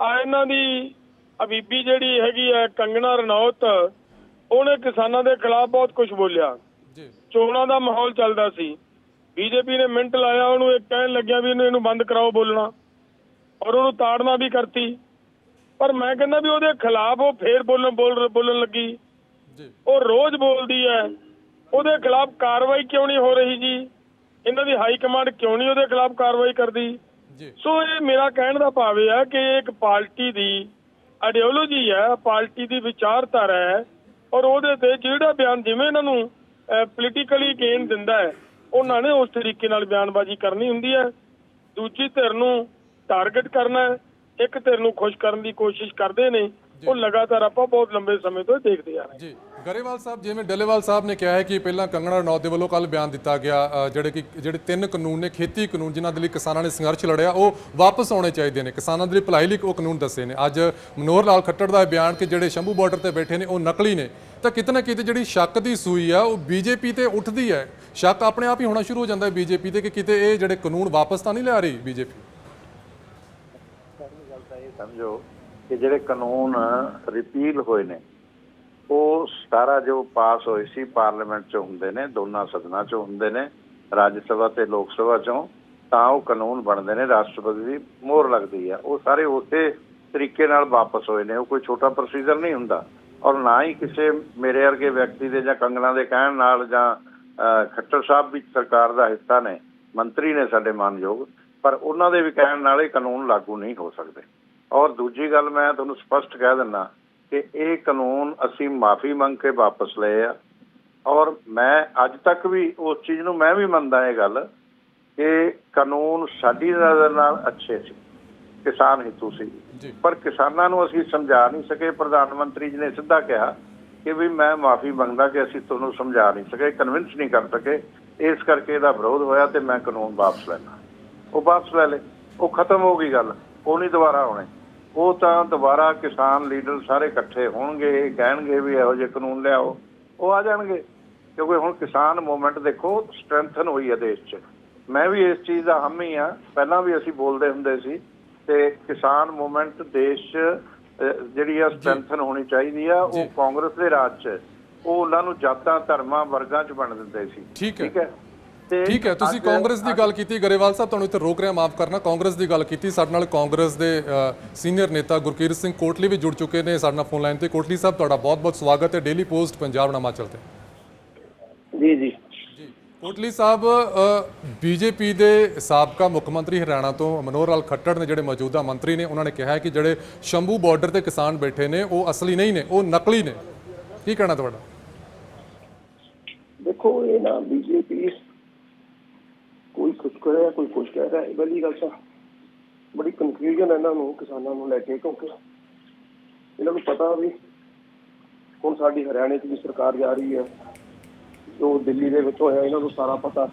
ਆ ਇਹਨਾਂ ਦੀ ਅਬੀਬੀ ਜਿਹੜੀ ਹੈਗੀ ਹੈ ਕੰਗਣਾ ਰਣੌਤ ਉਹਨੇ ਕਿਸਾਨਾਂ ਦੇ ਖਿਲਾਫ ਬਹੁਤ ਕੁਝ ਬੋਲਿਆ। ਜੀ। ਚੋਣਾਂ ਦਾ ਮਾਹੌਲ ਚੱਲਦਾ ਸੀ। ਬੀਜੇਪੀ ਨੇ ਮਿੰਟ ਲਾਇਆ ਉਹਨੂੰ ਇਹ ਕਹਿਣ ਲੱਗਿਆ ਵੀ ਇਹਨੂੰ ਇਹਨੂੰ ਬੰਦ ਕਰਾਓ ਬੋਲਣਾ। ਔਰ ਉਹਨੂੰ ਤਾੜਨਾ ਵੀ ਕਰਤੀ। ਪਰ ਮੈਂ ਕਹਿੰਦਾ ਵੀ ਉਹਦੇ ਖਿਲਾਫ ਉਹ ਫੇਰ ਬੋਲਣ ਬੋਲ ਬੋਲਣ ਲੱਗੀ। ਜੀ। ਉਹ ਰੋਜ਼ ਬੋਲਦੀ ਹੈ। ਉਹਦੇ ਖਿਲਾਫ ਕਾਰਵਾਈ ਕਿਉਂ ਨਹੀਂ ਹੋ ਰਹੀ ਜੀ? ਇਹਨਾਂ ਦੀ ਹਾਈ ਕਮਾਂਡ ਕਿਉਂ ਨਹੀਂ ਉਹਦੇ ਖਿਲਾਫ ਕਾਰਵਾਈ ਕਰਦੀ? ਜੀ। ਸੋ ਇਹ ਮੇਰਾ ਕਹਿਣ ਦਾ ਭਾਵ ਇਹ ਹੈ ਕਿ ਇੱਕ ਪਾਰਟੀ ਦੀ ਆਈਡੀਓਲੋਜੀ ਹੈ। ਪਾਰਟੀ ਦੀ ਵਿਚਾਰਧਾਰਾ ਹੈ। ਔਰ ਉਹਦੇ ਤੇ ਜਿਹੜਾ ਬਿਆਨ ਜਿਵੇਂ ਇਹਨਾਂ ਨੂੰ ਪੋਲੀਟੀਕਲੀ ਗੇਨ ਦਿੰਦਾ ਹੈ ਉਹਨਾਂ ਨੇ ਉਸ ਤਰੀਕੇ ਨਾਲ ਬਿਆਨਬਾਜ਼ੀ ਕਰਨੀ ਹੁੰਦੀ ਹੈ। ਦੂਜੀ ਧਿਰ ਨੂੰ ਟਾਰਗੇਟ ਕਰਨਾ ਇੱਕ ਧਿਰ ਨੂੰ ਖੁਸ਼ ਕਰਨ ਦੀ ਕੋਸ਼ਿਸ਼ ਕਰਦੇ ਨੇ ਉਹ ਲਗਾਤਾਰ ਆਪਾਂ ਬਹੁਤ ਲੰਬੇ ਸਮੇਂ ਤੋਂ ਦੇਖਦੇ ਆ ਰਹੇ ਜੀ ਗਰੇਵਾਲ ਸਾਹਿਬ ਜਿਵੇਂ ਡੱਲੇਵਾਲ ਸਾਹਿਬ ਨੇ ਕਿਹਾ ਹੈ ਕਿ ਪਹਿਲਾਂ ਕੰਗਣਾ ਰਣੌਤ ਦੇ ਵੱਲੋਂ ਕੱਲ ਬਿਆਨ ਦਿੱਤਾ ਗਿਆ ਜਿਹੜੇ ਕਿ ਜਿਹੜੇ ਤਿੰਨ ਕਾਨੂੰਨ ਨੇ ਖੇਤੀ ਕਾਨੂੰਨ ਜਿਨ੍ਹਾਂ ਦੇ ਲਈ ਕਿਸਾਨਾਂ ਨੇ ਸੰਘਰਸ਼ ਲੜਿਆ ਉਹ ਵਾਪਸ ਆਉਣੇ ਚਾਹੀਦੇ ਨੇ। ਕਿਸਾਨਾਂ ਦੇ ਲਈ ਭਲਾਈ ਲਈ ਉਹ ਕਾਨੂੰਨ ਦੱਸੇ ਨੇ। ਅੱਜ ਮਨੋਹਰ ਲਾਲ ਖੱਟੜ ਦਾ ਬਿਆਨ ਕਿ ਜਿਹੜੇ ਸ਼ੰਭੂ ਬਾਰਡਰ ਤੇ ਬੈਠੇ ਨੇ ਉਹ ਨਕਲੀ ਨੇ। ਤਾਂ ਕਿਤੇ ਨਾ ਕਿਤੇ ਜਿਹੜੀ ਸ਼ੱਕ ਦੀ ਸੂਈ ਆ ਉਹ ਬੀਜੇਪੀ ਤੇ ਉੱਠਦੀ ਹੈ। ਸ਼ੱਕ ਆਪਣੇ ਆਪ ਹੀ ਹੋਣਾ ਸ਼ੁਰੂ ਹੋ ਜਾਂਦਾ ਹੈ ਬੀਜੇਪੀ ਤੇ ਕਿ ਕਿਤੇ ਇਹ ਜਿਹੜੇ ਕਾਨੂੰਨ ਵਾਪਸ ਤਾਂ ਨਹੀਂ ਲਿਆ ਰਹੀ ਬੀਜੇਪੀ। ਸਮਝੋ ਕਿ ਜਿਹੜੇ ਕਾਨੂੰਨ ਰਿਪੀਲ ਹੋਏ ਨੇ, ਉਹ ਸਾਰਾ ਜੋ ਪਾਸ ਹੋਏ ਸੀ ਪਾਰਲੀਮੈਂਟ 'ਚ ਹੁੰਦੇ ਨੇ, ਦੋਨਾਂ ਸਦਨਾਂ 'ਚ ਹੁੰਦੇ ਨੇ, ਰਾਜ ਸਭਾ ਤੇ ਲੋਕ ਸਭਾ 'ਚੋਂ, ਤਾਂ ਉਹ ਕਾਨੂੰਨ ਬਣਦੇ ਨੇ, ਰਾਸ਼ਟਰਪਤੀ ਦੀ ਮੋਹਰ ਲੱਗਦੀ ਆ। ਉਹ ਸਾਰੇ ਉਸੇ ਤਰੀਕੇ ਨਾਲ ਵਾਪਸ ਹੋਏ ਨੇ, ਉਹ ਕੋਈ ਛੋਟਾ ਪ੍ਰੋਸੀਜਰ ਨਹੀਂ ਹੁੰਦਾ। ਔਰ ਨਾ ਹੀ ਕਿਸੇ ਮੇਰੇ ਵਰਗੇ ਵਿਅਕਤੀ ਦੇ ਜਾਂ ਕੰਗਣਾ ਦੇ ਕਹਿਣ ਨਾਲ ਜਾਂ ਖੱਟਰ ਸਾਹਿਬ ਵੀ ਸਰਕਾਰ ਦਾ ਹਿੱਸਾ ਨੇ, ਮੰਤਰੀ ਨੇ ਸਾਡੇ ਮਾਨਯੋਗ, ਪਰ ਉਹਨਾਂ ਦੇ ਵੀ ਕਹਿਣ ਨਾਲ ਇਹ ਕਾਨੂੰਨ ਲਾਗੂ ਨਹੀਂ ਹੋ ਸਕਦੇ। ਔਰ ਦੂਜੀ ਗੱਲ ਮੈਂ ਤੁਹਾਨੂੰ ਸਪਸ਼ਟ ਕਹਿ ਦਿੰਦਾ ਕਿ ਇਹ ਕਾਨੂੰਨ ਅਸੀਂ ਮਾਫੀ ਮੰਗ ਕੇ ਵਾਪਸ ਲਏ ਆ। ਔਰ ਮੈਂ ਅੱਜ ਤੱਕ ਵੀ ਉਸ ਚੀਜ਼ ਨੂੰ ਮੈਂ ਵੀ ਮੰਨਦਾ ਇਹ ਗੱਲ ਕਿ ਕਾਨੂੰਨ ਸਾਡੀ ਨਜ਼ਰ ਨਾਲ ਅੱਛੇ ਸੀ ਕਿਸਾਨ ਹਿੱਤੂ ਸੀ। ਪਰ ਕਿਸਾਨਾਂ ਨੂੰ ਅਸੀਂ ਸਮਝਾ ਨਹੀਂ ਸਕੇ। ਪ੍ਰਧਾਨ ਮੰਤਰੀ ਜੀ ਨੇ ਸਿੱਧਾ ਕਿਹਾ ਕਿ ਵੀ ਮੈਂ ਮਾਫੀ ਮੰਗਦਾ ਕਿ ਅਸੀਂ ਤੁਹਾਨੂੰ ਸਮਝਾ ਨਹੀਂ ਸਕੇ ਕਨਵਿੰਸ ਨਹੀਂ ਕਰ ਸਕੇ। ਇਸ ਕਰਕੇ ਇਹਦਾ ਵਿਰੋਧ ਹੋਇਆ ਤੇ ਮੈਂ ਕਾਨੂੰਨ ਵਾਪਸ ਲੈਣਾ ਉਹ ਵਾਪਸ ਲੈ ਲੇ ਉਹ ਖਤਮ ਹੋ ਗਈ ਗੱਲ। ਉਹ ਨਹੀਂ ਦੁਬਾਰਾ ਆਉਣੇ। ਉਹ ਤਾਂ ਦੁਬਾਰਾ ਕਿਸਾਨ ਲੀਡਰ ਸਾਰੇ ਇਕੱਠੇ ਹੋਣਗੇ ਕਹਿਣਗੇ ਵੀ ਇਹੋ ਜਿਹੇ ਕਾਨੂੰਨ ਲਿਆਓ ਉਹ ਆ ਜਾਣਗੇ। ਕਿਉਂਕਿ ਹੁਣ ਕਿਸਾਨ ਮੂਵਮੈਂਟ ਦੇਖੋ ਸਟਰੈਂਥਨ ਹੋਈ ਹੈ ਦੇਸ਼ 'ਚ। ਮੈਂ ਵੀ ਇਸ ਚੀਜ਼ ਦਾ ਹਾਮੀ ਆ। ਪਹਿਲਾਂ ਵੀ ਅਸੀਂ ਬੋਲਦੇ ਹੁੰਦੇ ਸੀ ਤੇ ਕਿਸਾਨ ਮੂਵਮੈਂਟ ਦੇਸ਼ 'ਚ ਜਿਹੜੀ ਆ ਸਟਰੈਂਥਨ ਹੋਣੀ ਚਾਹੀਦੀ ਆ। ਉਹ ਕਾਂਗਰਸ ਦੇ ਰਾਜ 'ਚ। ਉਹ ਉਹਨਾਂ ਨੂੰ ਜਾਤਾਂ ਧਰਮਾਂ ਵਰਗਾਂ 'ਚ ਵੰਡ ਦਿੰਦੇ ਸੀ। ਠੀਕ ਹੈ? ਠੀਕ ਹੈ ਤੁਸੀਂ ਕਾਂਗਰਸ ਦੀ ਗੱਲ ਕੀਤੀ ਗਰੇਵਾਲ ਸਾਹਿਬ ਤੁਹਾਨੂੰ ਇੱਥੇ ਰੋਕ ਰਿਹਾ ਮਾਫ ਕਰਨਾ ਕਾਂਗਰਸ ਦੀ ਗੱਲ ਕੀਤੀ ਸਾਡੇ ਨਾਲ ਕਾਂਗਰਸ ਦੇ ਸੀਨੀਅਰ ਨੇਤਾ ਗੁਰਕੀਰਤ ਸਿੰਘ ਕੋਟਲੀ ਵੀ ਜੁੜ ਚੁੱਕੇ ਨੇ ਸਾਡੇ ਨਾਲ ਫੋਨ ਲਾਈਨ ਤੇ। ਕੋਟਲੀ ਸਾਹਿਬ ਤੁਹਾਡਾ ਬਹੁਤ-ਬਹੁਤ ਸਵਾਗਤ ਹੈ ਡੇਲੀ ਪੋਸਟ ਪੰਜਾਬ ਹਿਮਾਚਲ ਤੇ। ਜੀ ਜੀ। ਕੋਟਲੀ ਸਾਹਿਬ ਬੀਜੇਪੀ ਦੇ ਸਾਬਕਾ ਮੁੱਖ ਮੰਤਰੀ ਹਰਿਆਣਾ ਤੋਂ ਮਨੋਹਰ ਲਾਲ ਖੱਟੜ ਨੇ ਜਿਹੜੇ ਮੌਜੂਦਾ ਮੰਤਰੀ ਨੇ ਉਹਨਾਂ ਨੇ ਕਿਹਾ ਹੈ ਕਿ ਜਿਹੜੇ ਸ਼ੰਭੂ ਬਾਰਡਰ ਤੇ ਕਿਸਾਨ ਬੈਠੇ ਨੇ ਉਹ ਅਸਲੀ ਨਹੀਂ ਨੇ ਉਹ ਨਕਲੀ ਨੇ। ਕੀ ਕਹਿਣਾ ਤੁਹਾਡਾ? ਦੇਖੋ ਇਹ ਨਾ ਬੀਜੇਪੀ ਕੋਈ ਕੁਝ ਕਰ ਰਿਹਾ ਕੋਈ ਕੁਝ ਕਹਿ ਰਿਹਾ ਇਹ ਵਾਲੀ ਗੱਲ ਤਾਂ ਬੜੀ ਕਨਫਿਊਜ਼ਨ ਹੈ ਇਹਨਾਂ ਨੂੰ ਕਿਸਾਨਾਂ ਨੂੰ ਲੈ ਕੇ ਕਿਉਂਕਿ ਇਹਨਾਂ ਨੂੰ ਪਤਾ ਵੀ ਹੁਣ ਸਾਡੀ ਹਰਿਆਣੇ 'ਚ ਵੀ ਸਰਕਾਰ ਜਾ ਰਹੀ ਹੈ ਜੋ ਦਿੱਲੀ ਦੇ ਵਿੱਚ ਹੋਇਆ ਇਹਨਾਂ ਨੂੰ ਸਾਰਾ ਪਤਾ।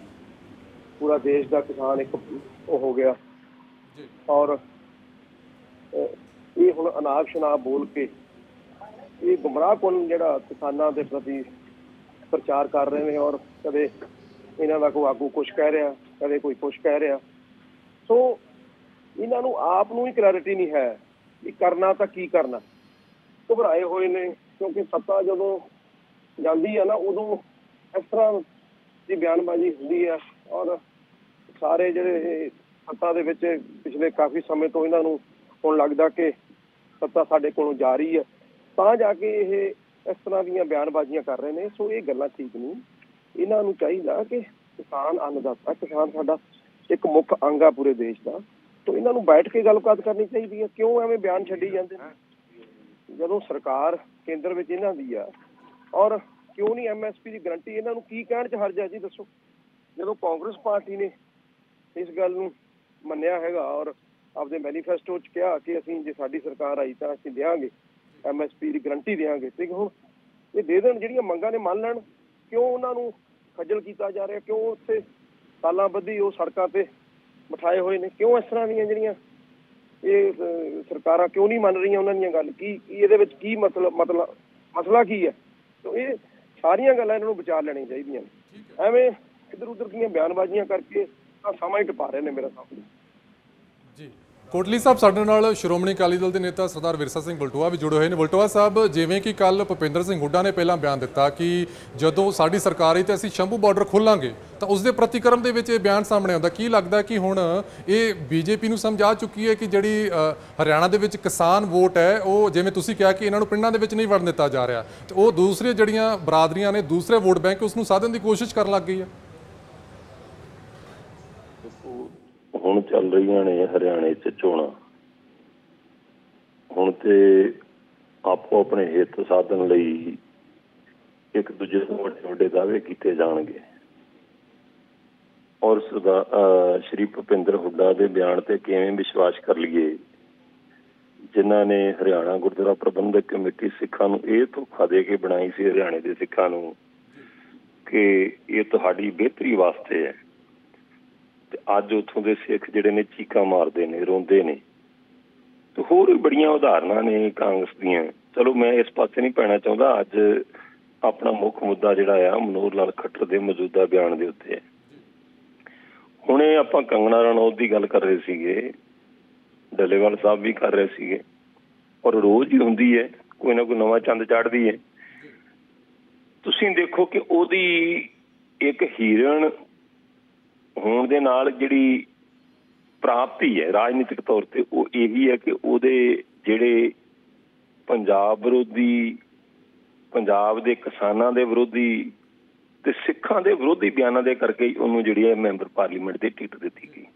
ਪੂਰਾ ਦੇਸ਼ ਦਾ ਕਿਸਾਨ ਇੱਕ ਉਹ ਹੋ ਗਿਆ। ਜੀ। ਔਰ ਇਹ ਹੁਣ ਅਨਾਪ ਸ਼ਨਾਪ ਬੋਲ ਕੇ ਇਹ ਗੁੰਮਰਾਹਕੁਨ ਜਿਹੜਾ ਕਿਸਾਨਾਂ ਦੇ ਪ੍ਰਤੀ ਪ੍ਰਚਾਰ ਕਰ ਰਹੇ ਨੇ ਔਰ ਕਦੇ ਇਹਨਾਂ ਦਾ ਕੋਈ ਆਗੂ ਕੁਝ ਕਹਿ ਰਿਹਾ? ਕਦੇ ਕੋਈ ਕੁਝ ਕਹਿ ਰਿਹਾ। ਸੋ ਇਹਨਾਂ ਨੂੰ ਆਪ ਨੂੰ ਹੀ ਕਲੈਰਿਟੀ ਨਹੀਂ ਹੈ ਕਿ ਕਰਨਾ ਤਾਂ ਕੀ ਕਰਨਾ। ਘਬਰਾਏ ਹੋਏ ਨੇ, ਕਿਉਂਕਿ ਸੱਤਾ ਜਦੋਂ ਜਾਂਦੀ ਹੈ ਨਾ, ਉਦੋਂ ਇਸ ਤਰ੍ਹਾਂ ਦੀ ਬਿਆਨਬਾਜ਼ੀ ਹੁੰਦੀ ਹੈ ਔਰ ਸਾਰੇ ਜਿਹੜੇ ਸੱਤਾ ਦੇ ਵਿੱਚ ਪਿਛਲੇ ਕਾਫੀ ਸਮੇਂ ਤੋਂ ਇਹਨਾਂ ਨੂੰ ਹੁਣ ਲੱਗਦਾ ਕਿ ਸੱਤਾ ਸਾਡੇ ਕੋਲੋਂ ਜਾ ਰਹੀ ਹੈ ਤਾਂ ਜਾ ਕੇ ਇਹ ਇਸ ਤਰ੍ਹਾਂ ਦੀਆਂ ਬਿਆਨਬਾਜ਼ੀਆਂ ਕਰ ਰਹੇ ਨੇ। ਸੋ ਇਹ ਗੱਲਾਂ ਠੀਕ ਨਹੀਂ। ਇਹਨਾਂ ਨੂੰ ਚਾਹੀਦਾ ਕਿ ਕਿਸਾਨ ਅੰਨਦਾਤਾ ਕਿਸਾਨ ਸਾਡਾ ਇੱਕ ਮੁੱਖ ਅੰਗ ਆ ਪੂਰੇ ਦੇਸ਼ ਦਾ। ਸੋ ਇਹਨਾਂ ਨੂੰ ਬੈਠ ਕੇ ਗੱਲਬਾਤ ਕਰਨੀ ਚਾਹੀਦੀ ਹੈ ਕਿਉਂ ਐਵੇਂ ਬਿਆਨ ਛੱਡੀ ਜਾਂਦੇ ਨੇ? ਜਦੋਂ ਸਰਕਾਰ ਕੇਂਦਰ ਵਿੱਚ ਇਹਨਾਂ ਦੀ ਆ, ਔਰ ਕਿਉਂ ਨਹੀਂ ਐਮਐਸਪੀ ਦੀ ਗਰੰਟੀ, ਇਹਨਾਂ ਨੂੰ ਕੀ ਕਹਿਣ ਚ ਹਰਜ ਹੈ ਜੀ ਦੱਸੋ? ਜਦੋਂ ਕਾਂਗਰਸ ਪਾਰਟੀ ਨੇ ਇਸ ਗੱਲ ਨੂੰ ਮੰਨਿਆ ਹੈਗਾ, ਔਰ ਆਪਦੇ ਮੈਨੀਫੈਸਟੋ 'ਚ ਕਿਹਾ ਕਿ ਅਸੀਂ ਜੇ ਸਾਡੀ ਸਰਕਾਰ ਆਈ ਤਾਂ ਅਸੀਂ ਦੇਵਾਂਗੇ ਐਮਐਸਪੀ ਦੀ ਗਰੰਟੀ ਦੇਵਾਂਗੇ ਤੇ ਹੁਣ? ਇਹ ਦੇ ਦੇਣ ਜਿਹੜੀਆਂ ਮੰਗਾਂ ਨੇ ਮੰਨ ਲੈਣ, ਕਿਉਂ ਉਹਨਾਂ ਨੂੰ ਖੱਜਲ ਕੀਤਾ ਜਾ ਰਿਹਾ ਕਿਉਂ ਉੱਥੇ? ਸਾਲਾਂ ਬੱਧੀ ਉਹ ਸੜਕਾਂ ਤੇ ਬਿਠਾਏ ਹੋਏ ਨੇ। ਕਿਉਂ ਇਸ ਤਰ੍ਹਾਂ ਦੀਆਂ ਜਿਹੜੀਆਂ ਇਹ ਸਰਕਾਰਾਂ ਕਿਉਂ ਨਹੀਂ ਮੰਨ ਰਹੀਆਂ ਉਹਨਾਂ ਦੀਆਂ ਗੱਲ? ਕੀ ਕੀ ਇਹਦੇ ਵਿੱਚ ਕੀ ਮਤਲਬ ਮਤਲਬ ਮਸਲਾ ਕੀ ਹੈ? ਤੋ ਇਹ ਸਾਰੀਆਂ ਗੱਲਾਂ ਇਹਨਾਂ ਨੂੰ ਵਿਚਾਰ ਲੈਣੀਆਂ ਚਾਹੀਦੀਆਂ ਨੇ। ਐਵੇਂ ਇੱਧਰ ਉੱਧਰ ਦੀਆਂ ਬਿਆਨਬਾਜ਼ੀਆਂ ਕਰਕੇ ਤਾਂ ਸਮਾਂ ਹੀ ਟਪਾ ਰਹੇ ਨੇ ਮੇਰਾ ਸਾਹਮਣੇ ਜੀ। ਕੋਟਲੀ ਸਾਹਿਬ, ਸਾਡੇ ਨਾਲ ਸ਼੍ਰੋਮਣੀ ਅਕਾਲੀ ਦਲ ਦੇ ਨੇਤਾ ਸਰਦਾਰ ਵਿਰਸਾ ਸਿੰਘ ਬਲਟੋਆ ਵੀ ਜੁੜੇ ਹੋਏ ਨੇ। ਬਲਟੋਆ ਸਾਹਿਬ, ਜਿਵੇਂ ਕਿ ਕੱਲ ਭੁਪਿੰਦਰ ਸਿੰਘ ਹੁੱਡਾ ਨੇ ਪਹਿਲਾਂ ਬਿਆਨ ਦਿੱਤਾ ਕਿ ਜਦੋਂ ਸਾਡੀ ਸਰਕਾਰ ਆਈ ਤੇ ਅਸੀਂ ਸ਼ੰਭੂ ਬਾਰਡਰ ਖੋਲਾਂਗੇ, ਤਾਂ ਉਸ ਦੇ ਪ੍ਰਤੀਕਰਮ ਦੇ ਵਿੱਚ ਇਹ ਬਿਆਨ ਸਾਹਮਣੇ ਆਉਂਦਾ। ਕੀ ਲੱਗਦਾ ਕਿ ਹੁਣ ਇਹ ਬੀਜੇਪੀ ਨੂੰ ਸਮਝਾ ਚੁੱਕੀ ਹੈ ਕਿ ਜਿਹੜੀ ਹਰਿਆਣਾ ਦੇ ਵਿੱਚ ਕਿਸਾਨ ਵੋਟ ਹੈ, ਉਹ ਜਿਵੇਂ ਤੁਸੀਂ ਕਿਹਾ ਕਿ ਇਹਨਾਂ ਨੂੰ ਪਿੰਡਾਂ ਦੇ ਵਿੱਚ ਨਹੀਂ ਵੜਨ ਦਿੱਤਾ ਜਾ ਰਿਹਾ, ਤੇ ਉਹ ਦੂਸਰੀਆਂ ਜਿਹੜੀਆਂ ਬਰਾਦਰੀਆਂ ਨੇ, ਦੂਸਰੇ ਵੋਟ ਬੈਂਕ ਉਸ ਨੂੰ ਸਾਧਨ ਦੀ ਕੋਸ਼ਿਸ਼ ਕਰਨ ਲੱਗ ਗਈ ਹੈ। ਹੁਣ ਚੱਲ ਰਹੀਆਂ ਨੇ ਹਰਿਆਣੇ 'ਚ ਚੋਣਾਂ। ਹੁਣ ਤੇ ਆਪੋ ਆਪਣੇ ਹਿੱਤ ਸਾਧਨ ਲਈ ਇੱਕ ਦੂਜੇ ਤੋਂ ਵੱਡੇ ਵੱਡੇ ਦਾਅਵੇ ਕੀਤੇ ਜਾਣਗੇ। ਔਰ ਸਦਾ ਸ਼੍ਰੀ ਭੁਪਿੰਦਰ ਹੁੱਡਾ ਦੇ ਬਿਆਨ ਤੇ ਕਿਵੇਂ ਵਿਸ਼ਵਾਸ ਕਰ ਲਈਏ? ਜਿਨ੍ਹਾਂ ਨੇ ਹਰਿਆਣਾ ਗੁਰਦੁਆਰਾ ਪ੍ਰਬੰਧਕ ਕਮੇਟੀ ਸਿੱਖਾਂ ਨੂੰ ਇਹ ਧੋਖਾ ਦੇ ਕੇ ਬਣਾਈ ਸੀ, ਹਰਿਆਣੇ ਦੇ ਸਿੱਖਾਂ ਨੂੰ, ਕਿ ਇਹ ਤੁਹਾਡੀ ਬਿਹਤਰੀ ਵਾਸਤੇ ਹੈ। ਅੱਜ ਉੱਥੋਂ ਦੇ ਸਿੱਖ ਜਿਹੜੇ ਨੇ ਚੀਕਾਂ ਮਾਰਦੇ ਨੇ, ਰੋਂਦੇ ਨੇ। ਤੇ ਹੋਰ ਵੀ ਬੜੀਆਂ ਉਦਾਹਰਨਾਂ ਨੇ ਕਾਂਗਰਸ ਦੀਆਂ। ਚਲੋ ਮੈਂ ਇਸ ਪਾਸੇ ਨਹੀਂ ਪੈਣਾ ਚਾਹੁੰਦਾ, ਅੱਜ ਆਪਣਾ ਮੁੱਖ ਮੁੱਦਾ ਜਿਹੜਾ ਆ, ਮਨੋਹਰ ਲਾਲ ਖੱਟਰ ਦੇ ਮੌਜੂਦਾ ਬਿਆਨ ਦੇ ਉੱਤੇ। ਹੈ ਹੁਣੇ ਆਪਾਂ ਕੰਗਣਾ ਰਣੌਤ ਦੀ ਗੱਲ ਕਰ ਰਹੇ ਸੀਗੇ, ਡੱਲੇਵਾਲ ਸਾਹਿਬ ਵੀ ਕਰ ਰਹੇ ਸੀਗੇ। ਔਰ ਰੋਜ਼ ਹੀ ਹੁੰਦੀ ਹੈ, ਕੋਈ ਨਾ ਕੋਈ ਨਵਾਂ ਚੰਦ ਚੜ੍ਹਦੀ ਹੈ। ਤੁਸੀਂ ਦੇਖੋ ਕਿ ਉਹਦੀ ਇੱਕ ਹੀਰਨ ਹੋਣ ਦੇ ਨਾਲ ਜਿਹੜੀ ਪ੍ਰਾਪਤੀ ਹੈ ਰਾਜਨੀਤਿਕ ਤੌਰ ਤੇ ਉਹ ਇਹੀ ਹੈ ਕਿ ਉਹਦੇ ਜਿਹੜੇ ਪੰਜਾਬ ਵਿਰੋਧੀ, ਪੰਜਾਬ ਦੇ ਕਿਸਾਨਾਂ ਦੇ ਵਿਰੋਧੀ ਤੇ ਸਿੱਖਾਂ ਦੇ ਵਿਰੋਧੀ ਬਿਆਨਾਂ ਦੇ ਕਰਕੇ ਉਹਨੂੰ ਜਿਹੜੀ ਹੈ ਮੈਂਬਰ ਪਾਰਲੀਮੈਂਟ ਦੀ ਟਿਕਟ ਦਿੱਤੀ ਗਈ।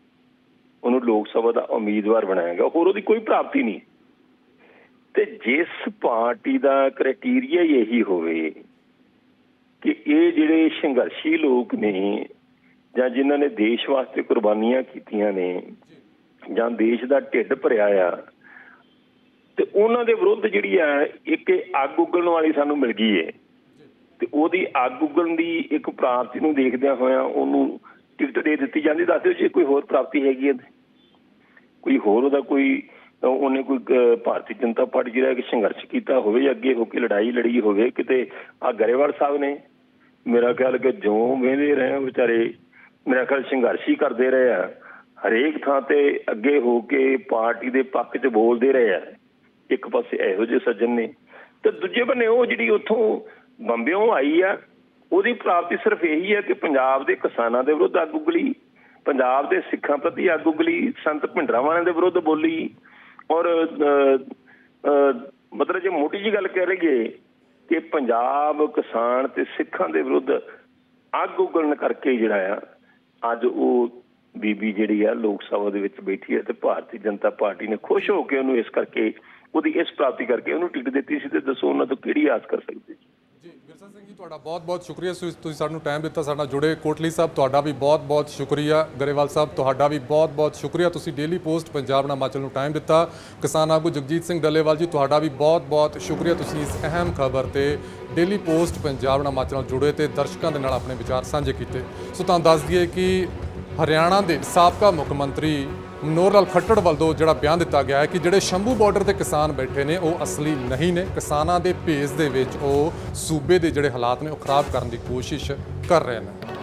ਉਹਨੂੰ ਲੋਕ ਸਭਾ ਦਾ ਉਮੀਦਵਾਰ ਬਣਾਇਆ ਗਿਆ। ਹੋਰ ਉਹਦੀ ਕੋਈ ਪ੍ਰਾਪਤੀ ਨਹੀਂ। ਤੇ ਜਿਸ ਪਾਰਟੀ ਦਾ ਕ੍ਰਾਈਟੇਰੀਆ ਇਹੀ ਹੋਵੇ ਕਿ ਇਹ ਜਿਹੜੇ ਸੰਘਰਸ਼ੀ ਲੋਕ ਨੇ ਜਾਂ ਜਿਨ੍ਹਾਂ ਨੇ ਦੇਸ਼ ਵਾਸਤੇ ਕੁਰਬਾਨੀਆਂ ਕੀਤੀਆਂ ਨੇ ਜਾਂ ਦੇਸ਼ ਦਾ ਢਿੱਡ ਭਰਿਆ ਆ, ਤੇ ਉਹਨਾਂ ਦੇ ਵਿਰੁੱਧ ਜਿਹੜੀ ਆ, ਇੱਕ ਅੱਗ ਉਗਲਣ ਵਾਲੀ ਸਾਨੂੰ ਮਿਲ ਗਈ ਹੈ ਤੇ ਉਹਦੀ ਅੱਗ ਉਗਲਣ ਦੀ ਇੱਕ ਪ੍ਰਾਪਤੀ ਨੂੰ ਦੇਖਦਿਆਂ ਹੋਇਆਂ ਉਹਨੂੰ ਟਿਕਟ ਦੇ ਦਿੱਤੀ ਜਾਂਦੀ। ਦੱਸ ਦਿਓ ਜੇ ਕੋਈ ਹੋਰ ਪ੍ਰਾਪਤੀ ਹੈਗੀ ਹੈ ਕੋਈ ਹੋਰ ਉਹਦਾ ਕੋਈ, ਉਹਨੇ ਕੋਈ ਭਾਰਤੀ ਜਨਤਾ ਪਾਰਟੀ ਜਿਹੜਾ ਕਿ ਸੰਘਰਸ਼ ਕੀਤਾ ਹੋਵੇ ਜਾਂ ਅੱਗੇ ਹੋ ਕੇ ਲੜਾਈ ਲੜੀ ਹੋਵੇ, ਕਿਤੇ ਆ ਗਰੇਵਾਲ ਸਾਹਿਬ ਨੇ, ਮੇਰਾ ਖਿਆਲ ਕਿ ਜੋ ਵੇਂਦੇ ਰਹੇ ਵਿਚਾਰੇ। ਮੇਰਾ ਖਿਆਲ ਸੰਘਰਸ਼ ਹੀ ਕਰਦੇ ਰਹੇ ਆ। ਹਰੇਕ ਥਾਂ ਤੇ ਅੱਗੇ ਹੋ ਕੇ ਪਾਰਟੀ ਦੇ ਪੱਖ 'ਚ ਬੋਲਦੇ ਰਹੇ ਆ। ਇੱਕ ਪਾਸੇ ਇਹੋ ਜਿਹੇ ਸੱਜਣ ਨੇ ਤੇ ਦੂਜੇ ਬੰਨੇ ਉਹ ਜਿਹੜੀ ਉੱਥੋਂ ਬੰਬਿਓਂ ਆਈ ਆ ਉਹਦੀ ਪ੍ਰਾਪਤੀ ਸਿਰਫ ਇਹੀ ਹੈ ਕਿ ਪੰਜਾਬ ਦੇ ਕਿਸਾਨਾਂ ਦੇ ਵਿਰੁੱਧ ਅੱਗ ਉਗਲੀ ਪੰਜਾਬ ਦੇ ਸਿੱਖਾਂ ਪ੍ਰਤੀ ਅੱਗ ਉਗਲੀ ਸੰਤ ਭਿੰਡਰਾਵਾਲਿਆਂ ਦੇ ਵਿਰੁੱਧ ਬੋਲੀ ਔਰ ਅਹ, ਅਹ, ਮਤਲਬ ਜੇ ਮੋਟੀ ਜੀ ਗੱਲ ਕਹਿ ਲਈਏ ਕਿ ਪੰਜਾਬ ਕਿਸਾਨ ਤੇ ਸਿੱਖਾਂ ਦੇ ਵਿਰੁੱਧ ਅੱਗ ਉਗਲਣ ਕਰਕੇ ਜਿਹੜਾ ਆ ਅੱਜ ਉਹ ਬੀਬੀ ਜਿਹੜੀ ਆ ਲੋਕ ਸਭਾ ਦੇ ਵਿੱਚ ਬੈਠੀ ਹੈ ਤੇ ਭਾਰਤੀ ਜਨਤਾ ਪਾਰਟੀ ਨੇ ਖੁਸ਼ ਹੋ ਕੇ ਉਹਨੂੰ ਇਸ ਕਰਕੇ, ਉਹਦੀ ਇਸ ਪ੍ਰਾਪਤੀ ਕਰਕੇ ਉਹਨੂੰ ਟਿਕਟ ਦਿੱਤੀ ਸੀ ਤੇ ਦੱਸੋ ਉਹਨਾਂ ਤੋਂ ਕਿਹੜੀ ਆਸ ਕਰ ਸਕਦੇ ਸੀ? ਜੀ ਸਿੰਘ ਜੀ, ਤੁਹਾਡਾ ਬਹੁਤ-ਬਹੁਤ ਸ਼ੁਕਰੀਆ। ਤੁਸੀਂ ਸਾਨੂੰ ਟਾਈਮ ਦਿੱਤਾ, ਸਾਡੇ ਨਾਲ ਜੁੜੇ। ਕੋਟਲੀ ਸਾਹਿਬ, ਤੁਹਾਡਾ ਵੀ ਬਹੁਤ-ਬਹੁਤ ਸ਼ੁਕਰੀਆ। ਗਰੇਵਾਲ ਸਾਹਿਬ, ਤੁਹਾਡਾ ਵੀ ਬਹੁਤ-ਬਹੁਤ ਸ਼ੁਕਰੀਆ। ਤੁਸੀਂ ਡੇਲੀ ਪੋਸਟ ਪੰਜਾਬ ਨਾਲ ਹਿਮਾਚਲ ਨੂੰ ਟਾਈਮ ਦਿੱਤਾ। ਕਿਸਾਨ ਆਗੂ ਜਗਜੀਤ ਸਿੰਘ ਡੱਲੇਵਾਲ ਜੀ, ਤੁਹਾਡਾ ਵੀ ਬਹੁਤ-ਬਹੁਤ ਸ਼ੁਕਰੀਆ। ਤੁਸੀਂ ਇਸ ਅਹਿਮ ਖਬਰ ਤੇ ਡੇਲੀ ਪੋਸਟ ਪੰਜਾਬ ਨਾਲ ਹਿਮਾਚਲ ਨਾਲ ਜੁੜੇ ਤੇ ਦਰਸ਼ਕਾਂ ਦੇ ਨਾਲ ਆਪਣੇ ਵਿਚਾਰ ਸਾਂਝੇ ਕੀਤੇ। ਸੋ ਤੁਹਾਨੂੰ ਦੱਸ ਦਈਏ ਕਿ ਹਰਿਆਣਾ ਦੇ ਸਾਬਕਾ ਮੁੱਖ ਮੰਤਰੀ ਮਨੋਹਰ ਲਾਲ ਖੱਟੜ ਵੱਲੋਂ ਜਿਹੜਾ ਬਿਆਨ ਦਿੱਤਾ ਗਿਆ ਹੈ ਕਿ ਜਿਹੜੇ ਸ਼ੰਭੂ ਬਾਰਡਰ ਤੇ ਕਿਸਾਨ ਬੈਠੇ ਨੇ, ਉਹ ਅਸਲੀ ਨਹੀਂ ਨੇ। ਕਿਸਾਨਾਂ ਦੇ ਭੇਸ ਦੇ ਵਿੱਚ ਉਹ ਸੂਬੇ ਦੇ ਜਿਹੜੇ ਹਾਲਾਤ ਨੇ, ਉਹ ਖਰਾਬ ਕਰਨ ਦੀ ਕੋਸ਼ਿਸ਼ ਕਰ ਰਹੇ ਨੇ।